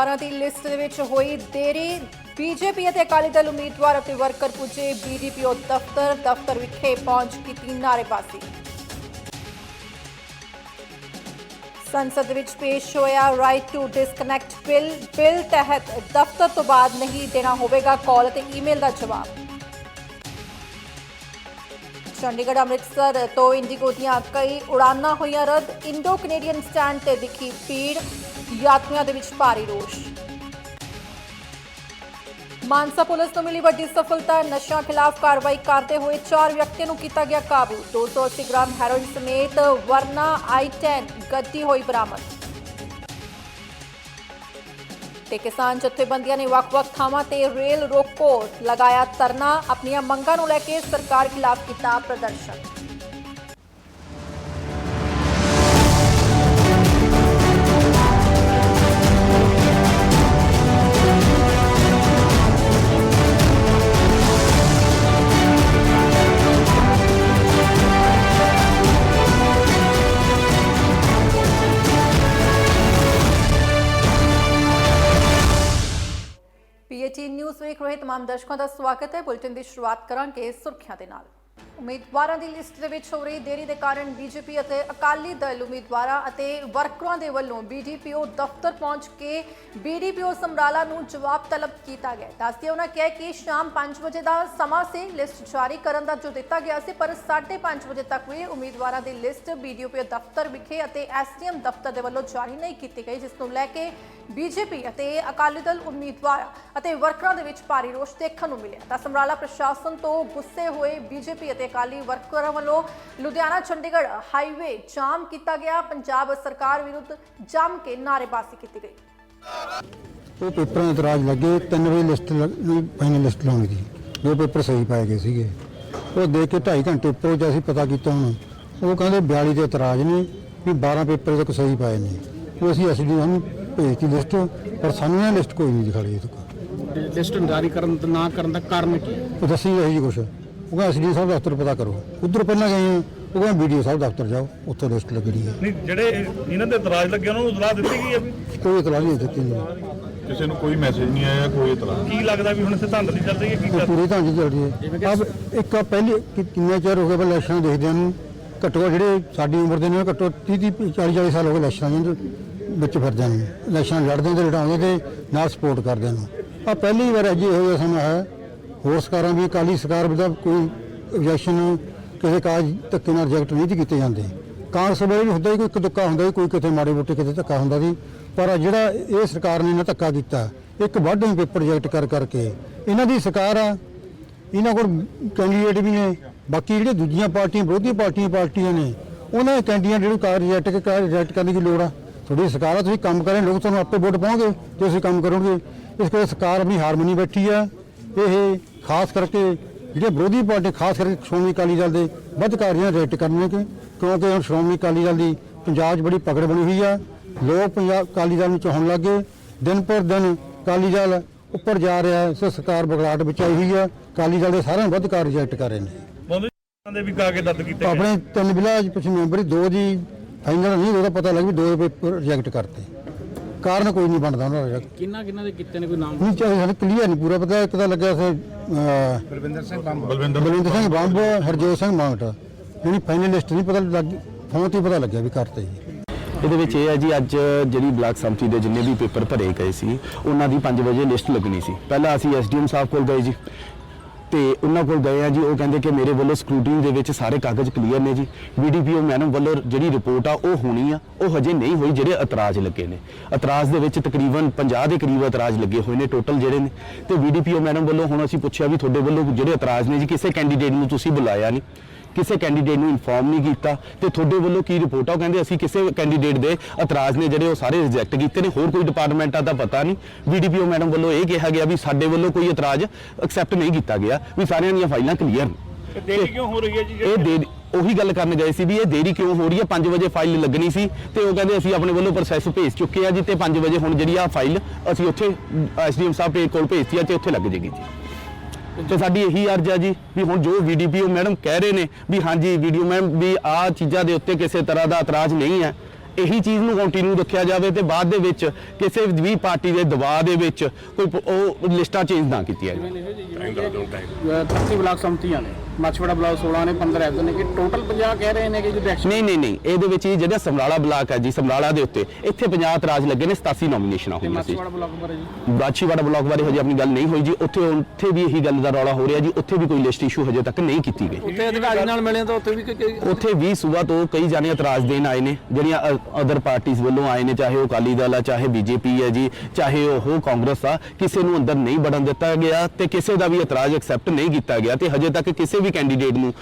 ਉਮੀਦਵਾਰਾਂ ਦੀ ਲਿਸਟ ਦੇ ਵਿੱਚ ਹੋਈ ਦੇਰੀ। ਬੀਜੇਪੀ ਅਤੇ ਅਕਾਲੀ ਦਲ ਉਮੀਦਵਾਰ ਅਤੇ ਵਰਕਰ ਪੁੱਜੇ ਬੀਡੀਪੀਓ ਦਫ਼ਤਰ। ਦਫ਼ਤਰ ਵਿਖੇ ਪਹੁੰਚ ਕੀਤੀ ਨਾਅਰੇਬਾਜ਼ੀ। ਸੰਸਦ ਵਿੱਚ ਪੇਸ਼ ਹੋਇਆ right to disconnect bill bill ਤਹਿਤ ਦਫ਼ਤਰ ਤੋਂ ਬਾਅਦ ਨਹੀਂ ਦੇਣਾ ਹੋਵੇਗਾ ਕਾਲ ਅਤੇ ਈਮੇਲ ਦਾ ਜਵਾਬ। ਚੰਡੀਗੜ੍ਹ, ਅੰਮ੍ਰਿਤਸਰ ਤੋਂ ਇੰਡੀਗੋ ਦੀਆਂ ਕਈ ਉਡਾਨਾਂ ਹੋਈਆਂ ਰੱਦ। ਇੰਡੋ ਕੈਨੇਡੀਅਨ ਸਟੈਂਡ ਤੇ ਦਿਖੀ ਭੀੜ, ਯਾਤਰੀਆਂ ਦੇ ਵਿੱਚ ਭਾਰੀ ਰੋਸ਼। ਮਾਨਸਾ ਪੁਲਿਸ ਨੂੰ ਮਿਲੀ ਵੱਡੀ ਸਫਲਤਾ। ਨਸ਼ਿਆਂ ਖਿਲਾਫ ਕਾਰਵਾਈ ਕਰਦੇ ਹੋਏ ਚਾਰ ਵਿਅਕਤੀਆਂ ਨੂੰ ਕੀਤਾ ਗਿਆ ਕਾਬੂ। 280 ਗ੍ਰਾਮ ਹੈਰੋਇਨ ਸਮੇਤ ਵਰਨਾ i10 ਗੱਡੀ ਹੋਈ ਬਰਾਮਦ। ਤੇ ਕਿਸਾਨ ਜਥੇਬੰਦੀਆਂ ਨੇ ਵੱਖ-ਵੱਖ ਥਾਵਾਂ ਤੇ ਰੇਲ ਰੋਕੋ ਲਗਾਇਆ ਧਰਨਾ। ਆਪਣੀਆਂ ਮੰਗਾਂ ਨੂੰ ਲੈ ਕੇ ਸਰਕਾਰ ਖਿਲਾਫ ਕੀਤਾ ਪ੍ਰਦਰਸ਼ਨ। ਨਿਊਜ਼ ਰਹੇ ਤਮਾਮ ਦਰਸ਼ਕਾਂ ਦਾ ਸਵਾਗਤ ਹੈ ਬੁਲਟਨ ਦੀ ਸ਼ੁਰੂਆਤ ਕਰਾਂਗੇ ਸੁਰਖੀਆਂ ਦੇ ਨਾਲ। ਉਮੀਦਵਾਰਾਂ ਦੀ ਲਿਸਟ ਦੇ ਵਿੱਚ ਹੋ ਰਹੀ ਦੇਰੀ ਦੇ ਕਾਰਨ ਬੀਜੇਪੀ ਅਤੇ ਅਕਾਲੀ ਦਲ ਉਮੀਦਵਾਰਾਂ ਅਤੇ ਵਰਕਰਾਂ ਦੇ ਵੱਲੋਂ ਬੀਡੀਪੀਓ ਦਫ਼ਤਰ ਪਹੁੰਚ ਕੇ ਬੀਡੀਪੀਓ ਸਮਰਾਲਾ ਨੂੰ ਜਵਾਬ ਤਲਬ ਕੀਤਾ ਗਿਆ। ਦੱਸਦੇ ਉਹਨਾਂ ਕਿਹਾ ਕਿ ਸ਼ਾਮ 5 ਵਜੇ ਦਾ ਸਮਾਂ ਸੀ, ਲਿਸਟ ਜਾਰੀ ਕਰਨ ਦਾ ਜੋ ਦਿੱਤਾ ਗਿਆ ਸੀ, ਪਰ 5:30 ਵਜੇ ਤੱਕ ਵੀ ਉਮੀਦਵਾਰਾਂ ਦੀ ਲਿਸਟ ਬੀਡੀਪੀਓ ਦਫ਼ਤਰ ਵਿਖੇ ਅਤੇ ਐਸਡੀਐਮ ਦਫ਼ਤਰ ਦੇ ਵੱਲੋਂ ਜਾਰੀ ਨਹੀਂ ਕੀਤੀ ਗਈ, ਜਿਸ ਨੂੰ ਲੈ ਕੇ ਬੀਜੇਪੀ ਅਤੇ ਅਕਾਲੀ ਦਲ ਉਮੀਦਵਾਰ ਅਤੇ ਵਰਕਰਾਂ ਦੇ ਵਿੱਚ ਭਾਰੀ ਰੋਸ਼ ਦੇਖਣ ਨੂੰ ਮਿਲਿਆ। ਤਾਂ ਸਮਰਾਲਾ ਪ੍ਰਸ਼ਾਸਨ ਤੋਂ ਗੁੱਸੇ ਹੋਏ ਬੀਜੇਪੀ ਅਤੇ ਅਕਾਲੀ ਵਰਕਰਾਂ ਵੱਲੋਂ ਲੁਧਿਆਣਾ ਚੰਡੀਗੜ੍ਹ ਹਾਈਵੇ ਜਾਮ ਕੀਤਾ ਗਿਆ। ਪੰਜਾਬ ਸਰਕਾਰ ਵਿਰੁੱਧ ਜੰਮ ਕੇ ਨਾਅਰੇਬਾਜ਼ੀ ਕੀਤੀ ਗਈ। ਉਹ ਪੇਪਰਾਂ ਦੇ ਇਤਰਾਜ਼ ਲੱਗੇ ਤਿੰਨ ਵਜੇ ਲਿਸਟ ਫਾਈਨਲ ਲਿਸਟ ਲਾਉਣੀ ਸੀ ਦੋ ਪੇਪਰ ਸਹੀ ਪਾਏ ਗਏ ਸੀਗੇ। ਉਹ ਦੇਖ ਕੇ 2.5 ਘੰਟੇ ਉੱਪਰ ਜੇ ਅਸੀਂ ਪਤਾ ਕੀਤਾ ਹੁਣ ਉਹ ਕਹਿੰਦੇ 42 ਦੇ ਇਤਰਾਜ਼ ਨੇ ਵੀ 12 ਪੇਪਰ ਤੱਕ ਸਹੀ ਪਾਏ ਨੇ। ਉਹ ਅਸੀਂ ਅਸਲੀ ਨੂੰ ਭੇਜਤੀ ਲਿਸਟ ਪਰ ਸਾਨੂੰ ਇਹ ਲਿਸਟ ਕੋਈ ਨਹੀਂ ਦਿਖਾਈ ਇਹ ਤੱਕ ਲਿਸਟ ਜਾਰੀ ਕਰਨ ਦਾ ਨਾ ਕਰਨ ਦਾ ਕਾਰਨ ਕੀ ਉਹ ਦੱਸੀ ਰਹੀ ਜੀ ਕੁਛ। ਉਹ ਕਹਿੰਦਾ ਅਸਲੀ ਸਾਹਿਬ ਦਫ਼ਤਰ ਪਤਾ ਕਰੋ। ਉਧਰ ਪਹਿਲਾਂ ਗਏ ਹਾਂ, ਉਹ ਕਹਿੰਦਾ ਵੀਡੀਓ ਸਾਹਿਬ ਦਫ਼ਤਰ ਜਾਓ ਉੱਥੇ ਲਿਸਟ ਲੱਗਣੀ ਹੈ। ਨਹੀਂ ਜਿਹੜੇ ਇਹਨਾਂ ਦੇ ਇਤਰਾਜ਼ ਲੱਗੇ ਉਹਨਾਂ ਨੂੰ ਇਤਲਾਹ ਦਿੱਤੀ ਗਈ ਹੈ ਵੀ? ਕੋਈ ਇਤਰਾਜ਼ ਨਹੀਂ ਦਿੱਤੀ ਨਹੀਂ ਕਿਸੇ ਨੂੰ ਕੋਈ ਮੈਸੇਜ ਨਹੀਂ ਆਇਆ ਕੋਈ ਇਤਲਾਹ ਕੀ ਲੱਗਦਾ ਵੀ ਹੁਣ ਇੱਥੇ ਧਾਂਦਲੀ ਚੱਲ ਰਹੀ ਹੈ ਕੀ ਉਹ ਕਰ ਪੂਰੀ ਢੰਗ ਚੱਲ ਰਹੀ ਹੈ। ਅਬ ਇੱਕ ਆ ਪਹਿਲੀ ਕਿ- ਕਿੰਨੇ ਚਿਰ ਹੋ ਗਏ ਬਲ ਇਲੈਕਸ਼ਨ ਦੇਖਦਿਆਂ ਨੂੰ। ਘੱਟੋ ਘੱਟ ਜਿਹੜੇ ਸਾਡੀ ਉਮਰ ਦੇ ਨੇ ਘੱਟੋ 30 30 40 40 ਸਾਲ ਹੋ ਗਏ ਇਲੈਕਸ਼ਨਾਂ ਦੇ ਵਿੱਚ ਫਿਰਦਿਆਂ ਨੂੰ। ਇਲੈਕਸ਼ਨ ਲੜਦੇ ਤੇ ਲੜਾਉਂਦੇ ਤੇ ਨਾਲ ਸਪੋਰਟ ਕਰਦੇ ਨੂੰ। ਆ ਪਹਿਲੀ ਵਾਰ ਅਜੇ ਹੋਇਆ ਸਮਾਂ ਹੈ ਹੋਰ ਸਰਕਾਰਾਂ ਵੀ ਅਕਾਲੀ ਸਰਕਾਰ ਦਾ ਕੋਈ objection ਕਿਸੇ ਕਾਜ ਧੱਕੇ ਨਾਲ ਰਿਜੈਕਟ ਨਹੀਂ ਸੀ ਕੀਤੇ ਜਾਂਦੇ। ਕਾਂਗਰਸ ਵੇਲੇ ਵੀ ਹੁੰਦਾ ਸੀ ਕੋਈ ਇੱਕ ਧੱਕਾ ਹੁੰਦਾ ਸੀ ਕੋਈ ਕਿਤੇ ਮਾੜੇ ਮੋਟੇ ਕਿਤੇ ਧੱਕਾ ਹੁੰਦਾ ਸੀ ਪਰ ਜਿਹੜਾ ਇਹ ਸਰਕਾਰ ਨੇ ਨਾ ਧੱਕਾ ਕੀਤਾ, ਇੱਕ ਵਾਢੇ ਪੇਪਰ ਰਿਜੈਕਟ ਕਰ ਕਰਕੇ। ਇਹਨਾਂ ਦੀ ਸਰਕਾਰ ਆ, ਇਹਨਾਂ ਕੋਲ ਕੈਂਡੀਡੇਟ ਵੀ ਨੇ, ਬਾਕੀ ਜਿਹੜੇ ਦੂਜੀਆਂ ਪਾਰਟੀਆਂ, ਵਿਰੋਧੀ ਪਾਰਟੀਆਂ ਪਾਰਟੀਆਂ ਨੇ, ਉਹਨਾਂ ਦੇ ਕੈਂਡੀਡੇਟ ਜਿਹੜੇ ਕਾਰ ਰਿਜੈਕਟ ਕੇ ਕਾਰ ਰਿਜੈਕਟ ਕਰਨ ਦੀ ਲੋੜ ਆ? ਤੁਹਾਡੀ ਸਰਕਾਰ ਆ, ਤੁਸੀਂ ਕੰਮ ਕਰੇ ਲੋਕ ਤੁਹਾਨੂੰ ਆਪੇ ਵੋਟ ਪਾਉਂਗੇ ਤੇ ਤੁਸੀਂ ਕੰਮ ਕਰੋਗੇ। ਇਸ ਕਰਕੇ ਸਰਕਾਰ ਆਪਣੀ ਹਾਰਮਨੀ ਬੈਠੀ ਆ। ਇਹ ਖਾਸ ਕਰਕੇ ਜਿਹੜੇ ਵਿਰੋਧੀ ਪਾਰਟੀ ਖਾਸ ਕਰਕੇ ਸ਼੍ਰੋਮਣੀ ਅਕਾਲੀ ਦਲ ਦੇ ਵੱਧ ਕਾਰੀਆਂ ਰਿਜੈਕਟ ਕਰਨੇ ਕਿ ਕਿਉਂਕਿ ਹੁਣ ਸ਼੍ਰੋਮਣੀ ਅਕਾਲੀ ਦਲ ਦੀ ਪੰਜਾਬ 'ਚ ਬੜੀ ਪਕੜ ਬਣੀ ਹੋਈ ਆ। ਲੋਕ ਪੰਜਾਬ ਅਕਾਲੀ ਦਲ ਨੂੰ ਚਾਹਣ ਲੱਗੇ ਦਿਨ ਪਰ ਦਿਨ ਅਕਾਲੀ ਦਲ ਉੱਪਰ ਜਾ ਰਿਹਾ ਹੈ ਸੋ ਸਰਕਾਰ ਬਗਲਾਟ ਵਿੱਚ ਆਈ ਹੋਈ ਆ। ਅਕਾਲੀ ਦਲ ਦੇ ਸਾਰਿਆਂ ਵੱਧ ਕਾਰ ਰਿਜੈਕਟ ਕਰ ਰਹੇ ਨੇ। ਬੋਲੇ ਦੇ ਵੀ ਕਾਗਜ਼ ਰੱਦ ਕੀਤੇ ਗਏ ਆਪਣੇ ਤਿੰਨ ਵਿਲਾਜ ਪਿਛਲੇ ਮੈਂਬਰ ਦੋ ਦੀ ਫਾਈਨਲ ਨਹੀਂ ਉਹਦਾ ਪਤਾ ਲੱਗ ਵੀ ਦੋ ਪੇਪਰ ਰਿਜੈਕਟ ਕਰਤੇ। ਕਾਰਨ ਕੋਈ ਨਹੀਂ ਬਣਦਾ ਉਹਨਾਂ ਦਾ। ਕਿੰਨਾ ਕਿੰਨਾ ਦੇ ਕੀਤੇ ਨੇ ਕੋਈ ਨਾਮ? ਨਹੀਂ ਚਾਹੇ ਸਾਨੂੰ ਕਲੀਅਰ ਨਹੀਂ ਪੂਰਾ ਪਤਾ ਇੱਕ ਤਾਂ ਲੱਗਿਆ ਸੀ ਬਲਵਿੰਦਰ ਸਿੰਘ ਬੰਬ। ਬਲਵਿੰਦਰ ਬਲਵਿੰਦਰ ਸਿੰਘ ਬੰਬ ਹਰਜੋਤ ਸਿੰਘ ਮੰਗਟ ਜਿਹੜੀ ਫਾਈਨਲ ਲਿਸਟ ਨਹੀਂ ਪਤਾ ਲੱਗ ਫੋਨ ਤੇ ਹੀ ਪਤਾ ਲੱਗਿਆ ਵੀ ਕਰਤੇ ਜੀ ਇਹਦੇ ਵਿੱਚ ਇਹ ਹੈ ਜੀ ਅੱਜ ਜਿਹੜੀ ਬਲਾਕ ਸੰਮਤੀ ਦੇ ਜਿੰਨੇ ਵੀ ਪੇਪਰ ਭਰੇ ਗਏ ਸੀ ਉਹਨਾਂ ਦੀ 5 ਵਜੇ ਲਿਸਟ ਲੱਗਣੀ ਸੀ। ਪਹਿਲਾਂ ਅਸੀਂ ਐਸਡੀਐਮ ਸਾਹਿਬ ਕੋਲ ਗਏ ਜੀ। ਤੇ ਉਹਨਾਂ ਕੋਲ ਗਏ ਆ ਜੀ, ਉਹ ਕਹਿੰਦੇ ਕਿ ਮੇਰੇ ਵੱਲੋਂ ਸਕਰੂਟਨੀ ਦੇ ਵਿੱਚ ਸਾਰੇ ਕਾਗਜ਼ ਕਲੀਅਰ ਨੇ ਜੀ। ਬੀਡੀਪੀਓ ਮੈਡਮ ਵੱਲੋਂ ਜਿਹੜੀ ਰਿਪੋਰਟ ਆ, ਉਹ ਹੋਣੀ ਆ, ਉਹ ਹਜੇ ਨਹੀਂ ਹੋਈ, ਜਿਹੜੇ ਇਤਰਾਜ਼ ਲੱਗੇ ਨੇ। ਇਤਰਾਜ਼ ਦੇ ਵਿੱਚ ਤਕਰੀਬਨ 50 ਦੇ ਕਰੀਬ ਇਤਰਾਜ਼ ਲੱਗੇ ਹੋਏ ਨੇ ਟੋਟਲ ਜਿਹੜੇ ਨੇ। ਤੇ ਬੀਡੀਪੀਓ ਮੈਡਮ ਵੱਲੋਂ ਹੁਣ ਅਸੀਂ ਪੁੱਛਿਆ ਵੀ ਤੁਹਾਡੇ ਵੱਲੋਂ ਜਿਹੜੇ ਇਤਰਾਜ਼ ਨੇ ਜੀ, ਕਿਸੇ ਕੈਂਡੀਡੇਟ ਨੂੰ ਤੁਸੀਂ ਬੁਲਾਇਆ ਨਹੀਂ। ਕਿਸੇ ਕੈਂਡੀਡੇਟ ਨੂੰ ਇਨਫੋਰਮ ਨਹੀਂ ਕੀਤਾ ਤੇ ਤੁਹਾਡੇ ਵੱਲੋਂ ਕੀ ਰਿਪੋਰਟ ਆ? ਉਹ ਕਹਿੰਦੇ ਅਸੀਂ ਕਿਸੇ ਕੈਂਡੀਡੇਟ ਦੇ ਇਤਰਾਜ਼ ਨੇ ਜਿਹੜੇ ਉਹ ਸਾਰੇ ਰਿਜੈਕਟ ਕੀਤੇ ਨੇ ਹੋਰ ਕੋਈ ਡਿਪਾਰਟਮੈਂਟਾਂ ਦਾ ਪਤਾ ਨਹੀਂ। ਬੀਡੀਪੀਓ ਮੈਡਮ ਵੱਲੋਂ ਇਹ ਕਿਹਾ ਗਿਆ ਵੀ ਸਾਡੇ ਵੱਲੋਂ ਕੋਈ ਇਤਰਾਜ਼ ਐਕਸੈਪਟ ਨਹੀਂ ਕੀਤਾ ਗਿਆ ਵੀ ਸਾਰਿਆਂ ਦੀਆਂ ਫਾਈਲਾਂ ਕਲੀਅਰ ਨੇ। ਦੇਰੀ ਕਿਉਂ ਹੋ ਰਹੀ ਹੈ ਜੀ? ਇਹ ਦੇਰੀ ਉਹੀ ਗੱਲ ਕਰਨ ਗਏ ਸੀ ਵੀ ਇਹ ਦੇਰੀ ਕਿਉਂ ਹੋ ਰਹੀ ਹੈ? 5 ਵਜੇ ਫਾਈਲ ਲੱਗਣੀ ਸੀ ਤੇ ਉਹ ਕਹਿੰਦੇ ਅਸੀਂ ਆਪਣੇ ਵੱਲੋਂ ਪ੍ਰੋਸੈਸ ਭੇਜ ਚੁੱਕੇ ਆ ਜੀ ਤੇ 5 ਵਜੇ ਹੁਣ ਜਿਹੜੀ ਆ ਫਾਈਲ ਅਸੀਂ ਉੱਥੇ ਐਸਡੀਐਮ ਸਾਹਿਬ ਦੇ ਕੋਲ ਭੇਜਤੀ ਆ ਤੇ ਉੱਥੇ ਲੱਗ ਜੇਗੀ ਜੀ। ਤੇ ਸਾਡੀ ਇਹੀ ਅਰਜ਼ ਹੈ ਜੀ ਵੀ ਹੁਣ ਜੋ ਵੀਡੀਪੀਓ ਮੈਡਮ ਕਹਿ ਰਹੇ ਨੇ ਵੀ ਹਾਂਜੀ ਵੀਡੀਓ ਮੈਮ ਵੀ ਆ ਚੀਜ਼ਾਂ ਦੇ ਉੱਤੇ ਕਿਸੇ ਤਰ੍ਹਾਂ ਦਾ ਇਤਰਾਜ਼ ਨਹੀਂ ਹੈ। ਇਹੀ ਚੀਜ਼ ਨੂੰ ਕੰਟੀਨਿਊ ਰੱਖਿਆ ਜਾਵੇ ਤੇ ਬਾਅਦ ਦੇ ਵਿੱਚ ਕਿਸੇ ਵੀ ਪਾਰਟੀ ਦੇ ਦਬਾਅ ਦੇ ਵਿੱਚ ਕੋਈ ਪ- ਉਹ ਲਿਸਟਾਂ ਚੇਂਜ ਨਾ ਕੀਤੀਆਂ ਜਾਣ। 30 ਬਲਾਕ ਸੰਮਤੀਆਂ ਨੇ ਮਾਛਵਾੜਾ ਬਲਾਕ 16 ਨੇ 15 ਐਦਾਂ ਨੇ ਕਿ ਟੋਟਲ 50 ਕਹਿ ਰਹੇ ਨੇ ਕਿ ਜੋ ਨਹੀਂ ਨਹੀਂ ਨਹੀਂ ਇਹਦੇ ਵਿੱਚ ਹੀ ਜਿਹੜਾ ਸਮਰਾਲਾ ਬਲਾਕ ਹੈ ਜੀ ਸਮਰਾਲਾ ਦੇ ਉੱਤੇ ਇੱਥੇ 50 ਇਤਰਾਜ਼ ਲੱਗੇ ਨੇ 87 ਨੋਮੀਨੇਸ਼ਨਾਂ ਤੇ ਹੋਈਆਂ ਸੀ। ਮਾਛਵਾੜਾ ਬਲਾਕ ਬਾਰੇ ਜੀ? ਬਾਛੀਵਾੜਾ ਬਲਾਕ ਬਾਰੇ ਹਜੇ ਆਪਣੀ ਗੱਲ ਨਹੀਂ ਹੋਈ ਜੀ ਉੱਥੇ ਉੱਥੇ ਵੀ ਇਹੀ ਗੱਲ ਦਾ ਰੌਲਾ ਹੋ ਰਿਹਾ ਜੀ ਉੱਥੇ ਵੀ ਕੋਈ ਲਿਸਟ ਇਸ਼ੂ ਹਜੇ ਤੱਕ ਨਹੀਂ ਕੀਤੀ ਗਈ। ਉੱਥੇ ਅਧਿਕਾਰੀ ਨਾਲ ਮਿਲੇ ਤਾਂ ਉੱਥੇ ਵੀ ਕਿ- ਕਿ- ਉੱਥੇ ਵੀ ਸੂਬਾ ਤੋਂ ਕਈ ਜਾਣੇ ਇਤਰਾਜ਼ ਦੇਣ ਆਏ ਨੇ ਜਿਹੜੀਆਂ ਅਦਰ ਪਾਰਟੀਆਂ ਵੱਲੋਂ ਆਏ ਨੇ ਚਾਹੇ ਉਹ ਅਕਾਲੀ ਦਲ ਆ ਚਾਹੇ ਬੀਜੇਪੀ ਹੈ ਜੀ ਚਾਹੇ ਉਹ ਕਾਂਗਰਸ ਆ ਕਿਸੇ ਨੂੰ ਅੰਦਰ ਨਹੀਂ ਵੜਨ ਦਿੱਤਾ ਗਿਆ ਤੇ ਕਿਸੇ ਦਾ ਵੀ ਇਤਰਾਜ਼ ਐਕਸੈਪਟ ਨਹੀਂ ਕੀਤਾ ਗਿਆ ਤੇ ਹਜੇ ਤੱਕ ਕਿਸੇ ਵੀ ਕੈਂਡੀਡੇਟ ਨੂੰ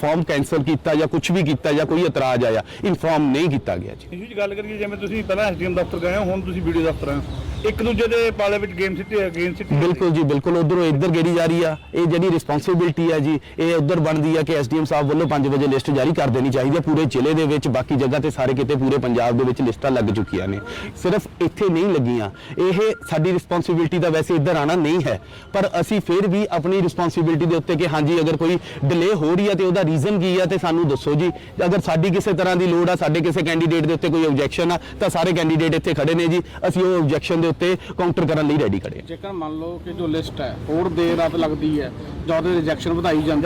ਫਾਰਮ ਕੈਨਸਲ ਕੀਤਾ ਜਾਂ ਕੁਝ ਵੀ ਕੀਤਾ ਜਾਂ ਕੋਈ ਇਤਰਾਜ਼ ਆਇਆ ਇਨਫਾਰਮ ਨਹੀਂ ਕੀਤਾ ਗਿਆ ਜੀ। 'ਚ ਗੱਲ ਕਰੀਏ ਜਿਵੇਂ ਤੁਸੀਂ ਪਹਿਲਾਂ ਐਸਡੀਐਮ ਦਫ਼ਤਰ ਗਏ ਹੋ ਹੁਣ ਤੁਸੀਂ ਵੀਡੀਓ ਦਫ਼ਤਰ ਆਏ ਇੱਕ ਦੂਜੇ ਦੇ ਪਾਲੇ ਵਿੱਚ ਗੇਮ ਸਿੱਟੀ ਹੈ ਗੇਮ ਸਿੱਟੀ ਬਿਲਕੁਲ ਜੀ ਬਿਲਕੁਲ ਉਧਰੋਂ ਇੱਧਰ ਗੇੜੀ ਜਾ ਰਹੀ ਆ ਇਹ ਜਿਹੜੀ ਰਿਸਪੌਂਸਿਬਿਲਟੀ ਆ ਜੀ ਇਹ ਉਧਰ ਬਣਦੀ ਆ ਕਿ ਐਸਡੀਐਮ ਸਾਹਿਬ ਵੱਲੋਂ 5 ਵਜੇ ਲਿਸਟ ਜਾਰੀ ਕਰ ਦੇਣੀ ਚਾਹੀਦੀ ਹੈ ਪੂਰੇ ਜ਼ਿਲ੍ਹੇ ਦੇ ਵਿੱਚ ਬਾਕੀ ਜਗ੍ਹਾ ਤੇ ਸਾਰੇ ਕਿਤੇ ਪੂਰੇ ਪੰਜਾਬ ਦੇ ਵਿੱਚ ਲਿਸਟਾਂ ਲੱਗ ਚੁੱਕੀਆਂ ਨੇ। ਸਿਰਫ ਇੱਥੇ ਨਹੀਂ ਲੱਗੀਆਂ। ਇਹ ਸਾਡੀ ਰਿਸਪੌਂਸਿਬਿਲਟੀ ਦਾ ਵੈਸੇ ਇੱਧਰ ਆਣਾ ਨਹੀਂ ਹੈ। ਪਰ ਅਸੀਂ ਫਿਰ ਵੀ ਆਪਣੀ ਰਿਸਪੌਂਸਿਬਿਲਟੀ ਦੇ ਉੱਤੇ ਕਿ ਹਾਂਜੀ ਅਗਰ ਕੋਈ ਡਿਲੇ ਹੋ ਰਹੀ ਹੈ ਤੇ ਉਹਦਾ ਰੀਜ਼ਨ ਕੀ ਆ ਤੇ ਸਾਨੂੰ ਦੱਸੋ ਜੀ। ਅਗਰ ਸਾਡੀ ਕਿਸੇ ਤਰ੍ਹਾਂ ਦੀ ਲੋੜ ਆ ਸਾਡੇ ਕਿਸੇ ਕੈਂਡੀਡੇਟ ਦੇ ਉੱਤੇ ਕੋਈ ਆਬਜੈਕਸ਼ਨ ਆ ਤਾਂ ਸਾਰੇ ਕੈਂਡੀਡੇਟ ਇੱਥੇ ਖੜੇ ਨੇ ਜੀ। ਅਸੀਂ ਉਹ ਆਬਜੈਕਸ਼ਨ ਦੇ ਉੱਤੇ ਕਾਊਂਟਰ ਕਰਨ ਲਈ ਰੈਡੀ ਖੜੇ ਹਾਂ ਜੇਕਰ ਮੰਨ ਲਓ ਕਿ ਜੋ ਲਿਸਟ ਹੈ ਹੋਰ ਦੇਰ ਰਾਤ ਲੱਗਦੀ ਹੈ ਜਾਂ ਉਹਦੇ ਰਿਜੈਕਸ਼ਨ ਵਧਾਈ ਜਾਂਦੀ।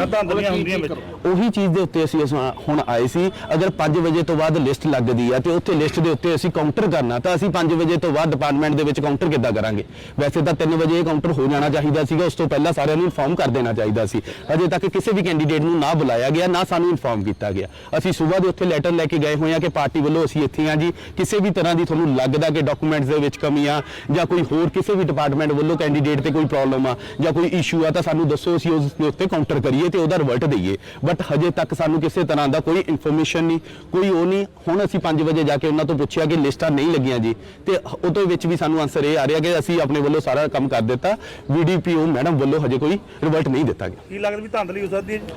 ਕਰੋ? ਉਹੀ ਚੀਜ਼ ਦੇ ਉੱਤੇ ਅਸੀਂ ਹੁਣ ਆਏ ਸੀ। ਅਗਰ 5 ਵਜੇ ਤੋਂ ਬਾਅਦ ਲਿਸਟ ਲੱਗਦੀ ਆ ਤੇ ਉੱਥੇ ਲਿਸਟ ਦੇ ਉੱਤੇ ਅਸੀਂ ਕਾਊਂਟਰ ਕਰਨਾ, ਤਾਂ ਅਸੀਂ 5 ਵਜੇ ਤੋਂ ਬਾਅਦ ਡਿਪਾਰਟਮੈਂਟ ਦੇ ਵਿੱਚ ਕਾਊਂਟਰ ਕਿੱਦਾਂ ਕਰਾਂਗੇ? ਵੈਸੇ ਤਾਂ 3 ਵਜੇ ਇਹ ਕਾਊਂਟਰ ਹੋ ਜਾਣਾ ਚਾਹੀਦਾ ਸੀਗਾ, ਉਸ ਤੋਂ ਪਹਿਲਾਂ ਸਾਰਿਆਂ ਨੂੰ ਇਨਫਾਰਮ ਕਰ ਦੇਣਾ ਚਾਹੀਦਾ ਸੀ। ਅਜੇ ਤੱਕ ਕਿਸੇ ਵੀ ਕੈਂਡੀਡੇਟ ਨੂੰ ਨਾ ਬੁਲਾਇਆ ਗਿਆ, ਨਾ ਸਾਨੂੰ ਇਨਫਾਰਮ ਕੀਤਾ ਗਿਆ। ਅਸੀਂ ਸਵੇਰ ਦੇ ਉੱਥੇ ਲੈਟਰ ਲੈ ਕੇ ਗਏ ਹੋਏ ਆ ਕਿ ਪਾਰਟੀ ਵੱਲੋਂ ਅਸੀਂ ਇੱਥੇ ਆ ਜੀ। ਕਿਸੇ ਵੀ ਤਰ੍ਹਾਂ ਦੀ ਤੁਹਾਨੂੰ ਲੱਗਦਾ ਕਿ ਡਾਕੂਮੈਂਟਸ ਦੇ ਵਿੱਚ ਕਮੀ ਆ, ਜਾਂ ਕੋਈ ਹੋਰ ਕਿਸੇ ਵੀ ਡਿਪਾਰਟਮੈਂਟ ਵੱਲੋਂ ਕੈਂਡੀਡੇਟ ਤੇ ਕੋਈ ਪ੍ਰੋਬਲਮ ਆ, ਜਾਂ ਕੋਈ ਇਸ਼ੂ ਆ, ਤਾਂ ਸਾਨੂੰ ਦੱਸੋ, ਅਸੀਂ ਉਸ ਦੇ ਉੱਤੇ ਕਾਊਂਟਰ ਕਰੀਏ ਤੇ ਉਹਦਾ ਰਿਵਰਟ ਦਈਏ। ਬਟ ਹਜੇ ਤੱਕ ਸਾਨੂੰ ਕਿਸੇ ਤਰ੍ਹਾਂ ਦਾ ਕੋਈ ਇਨਫੋਰਮੇਸ਼ਨ ਨਹੀਂ, ਕੋਈ ਉਹ ਨਹੀਂ। ਹੁਣ ਅਸੀਂ 5 ਵਜੇ ਜਾ ਕੇ ਉਹਨਾਂ ਤੋਂ ਪੁੱਛਿਆ ਕਿ ਲਿਸਟਾਂ ਨਹੀਂ ਲੱਗੀਆਂ ਜੀ। ਤੇ ਉਹਦੇ ਵਿੱਚ ਵੀ ਸਾਨੂੰ ਆਨਸਰ ਇਹ ਆ ਰਿਹਾ ਕਿ ਅਸੀਂ ਆਪਣੇ ਵੱਲੋਂ ਸਾਰਾ ਕੰਮ ਕਰ ਦਿੱਤਾ। ਵੀਡੀਪੀਓ ਮੈਡਮ ਵੱਲੋਂ ਹਜੇ ਕੋਈ ਰਿਵਰਟ ਨਹੀਂ ਦਿੱਤਾ ਗਿਆ। ਕੀ ਲੱਗਦਾ ਵੀ ਧਾਂਦਲੀ ਹੋ ਸਕਦੀ ਹੈ ਜੀ?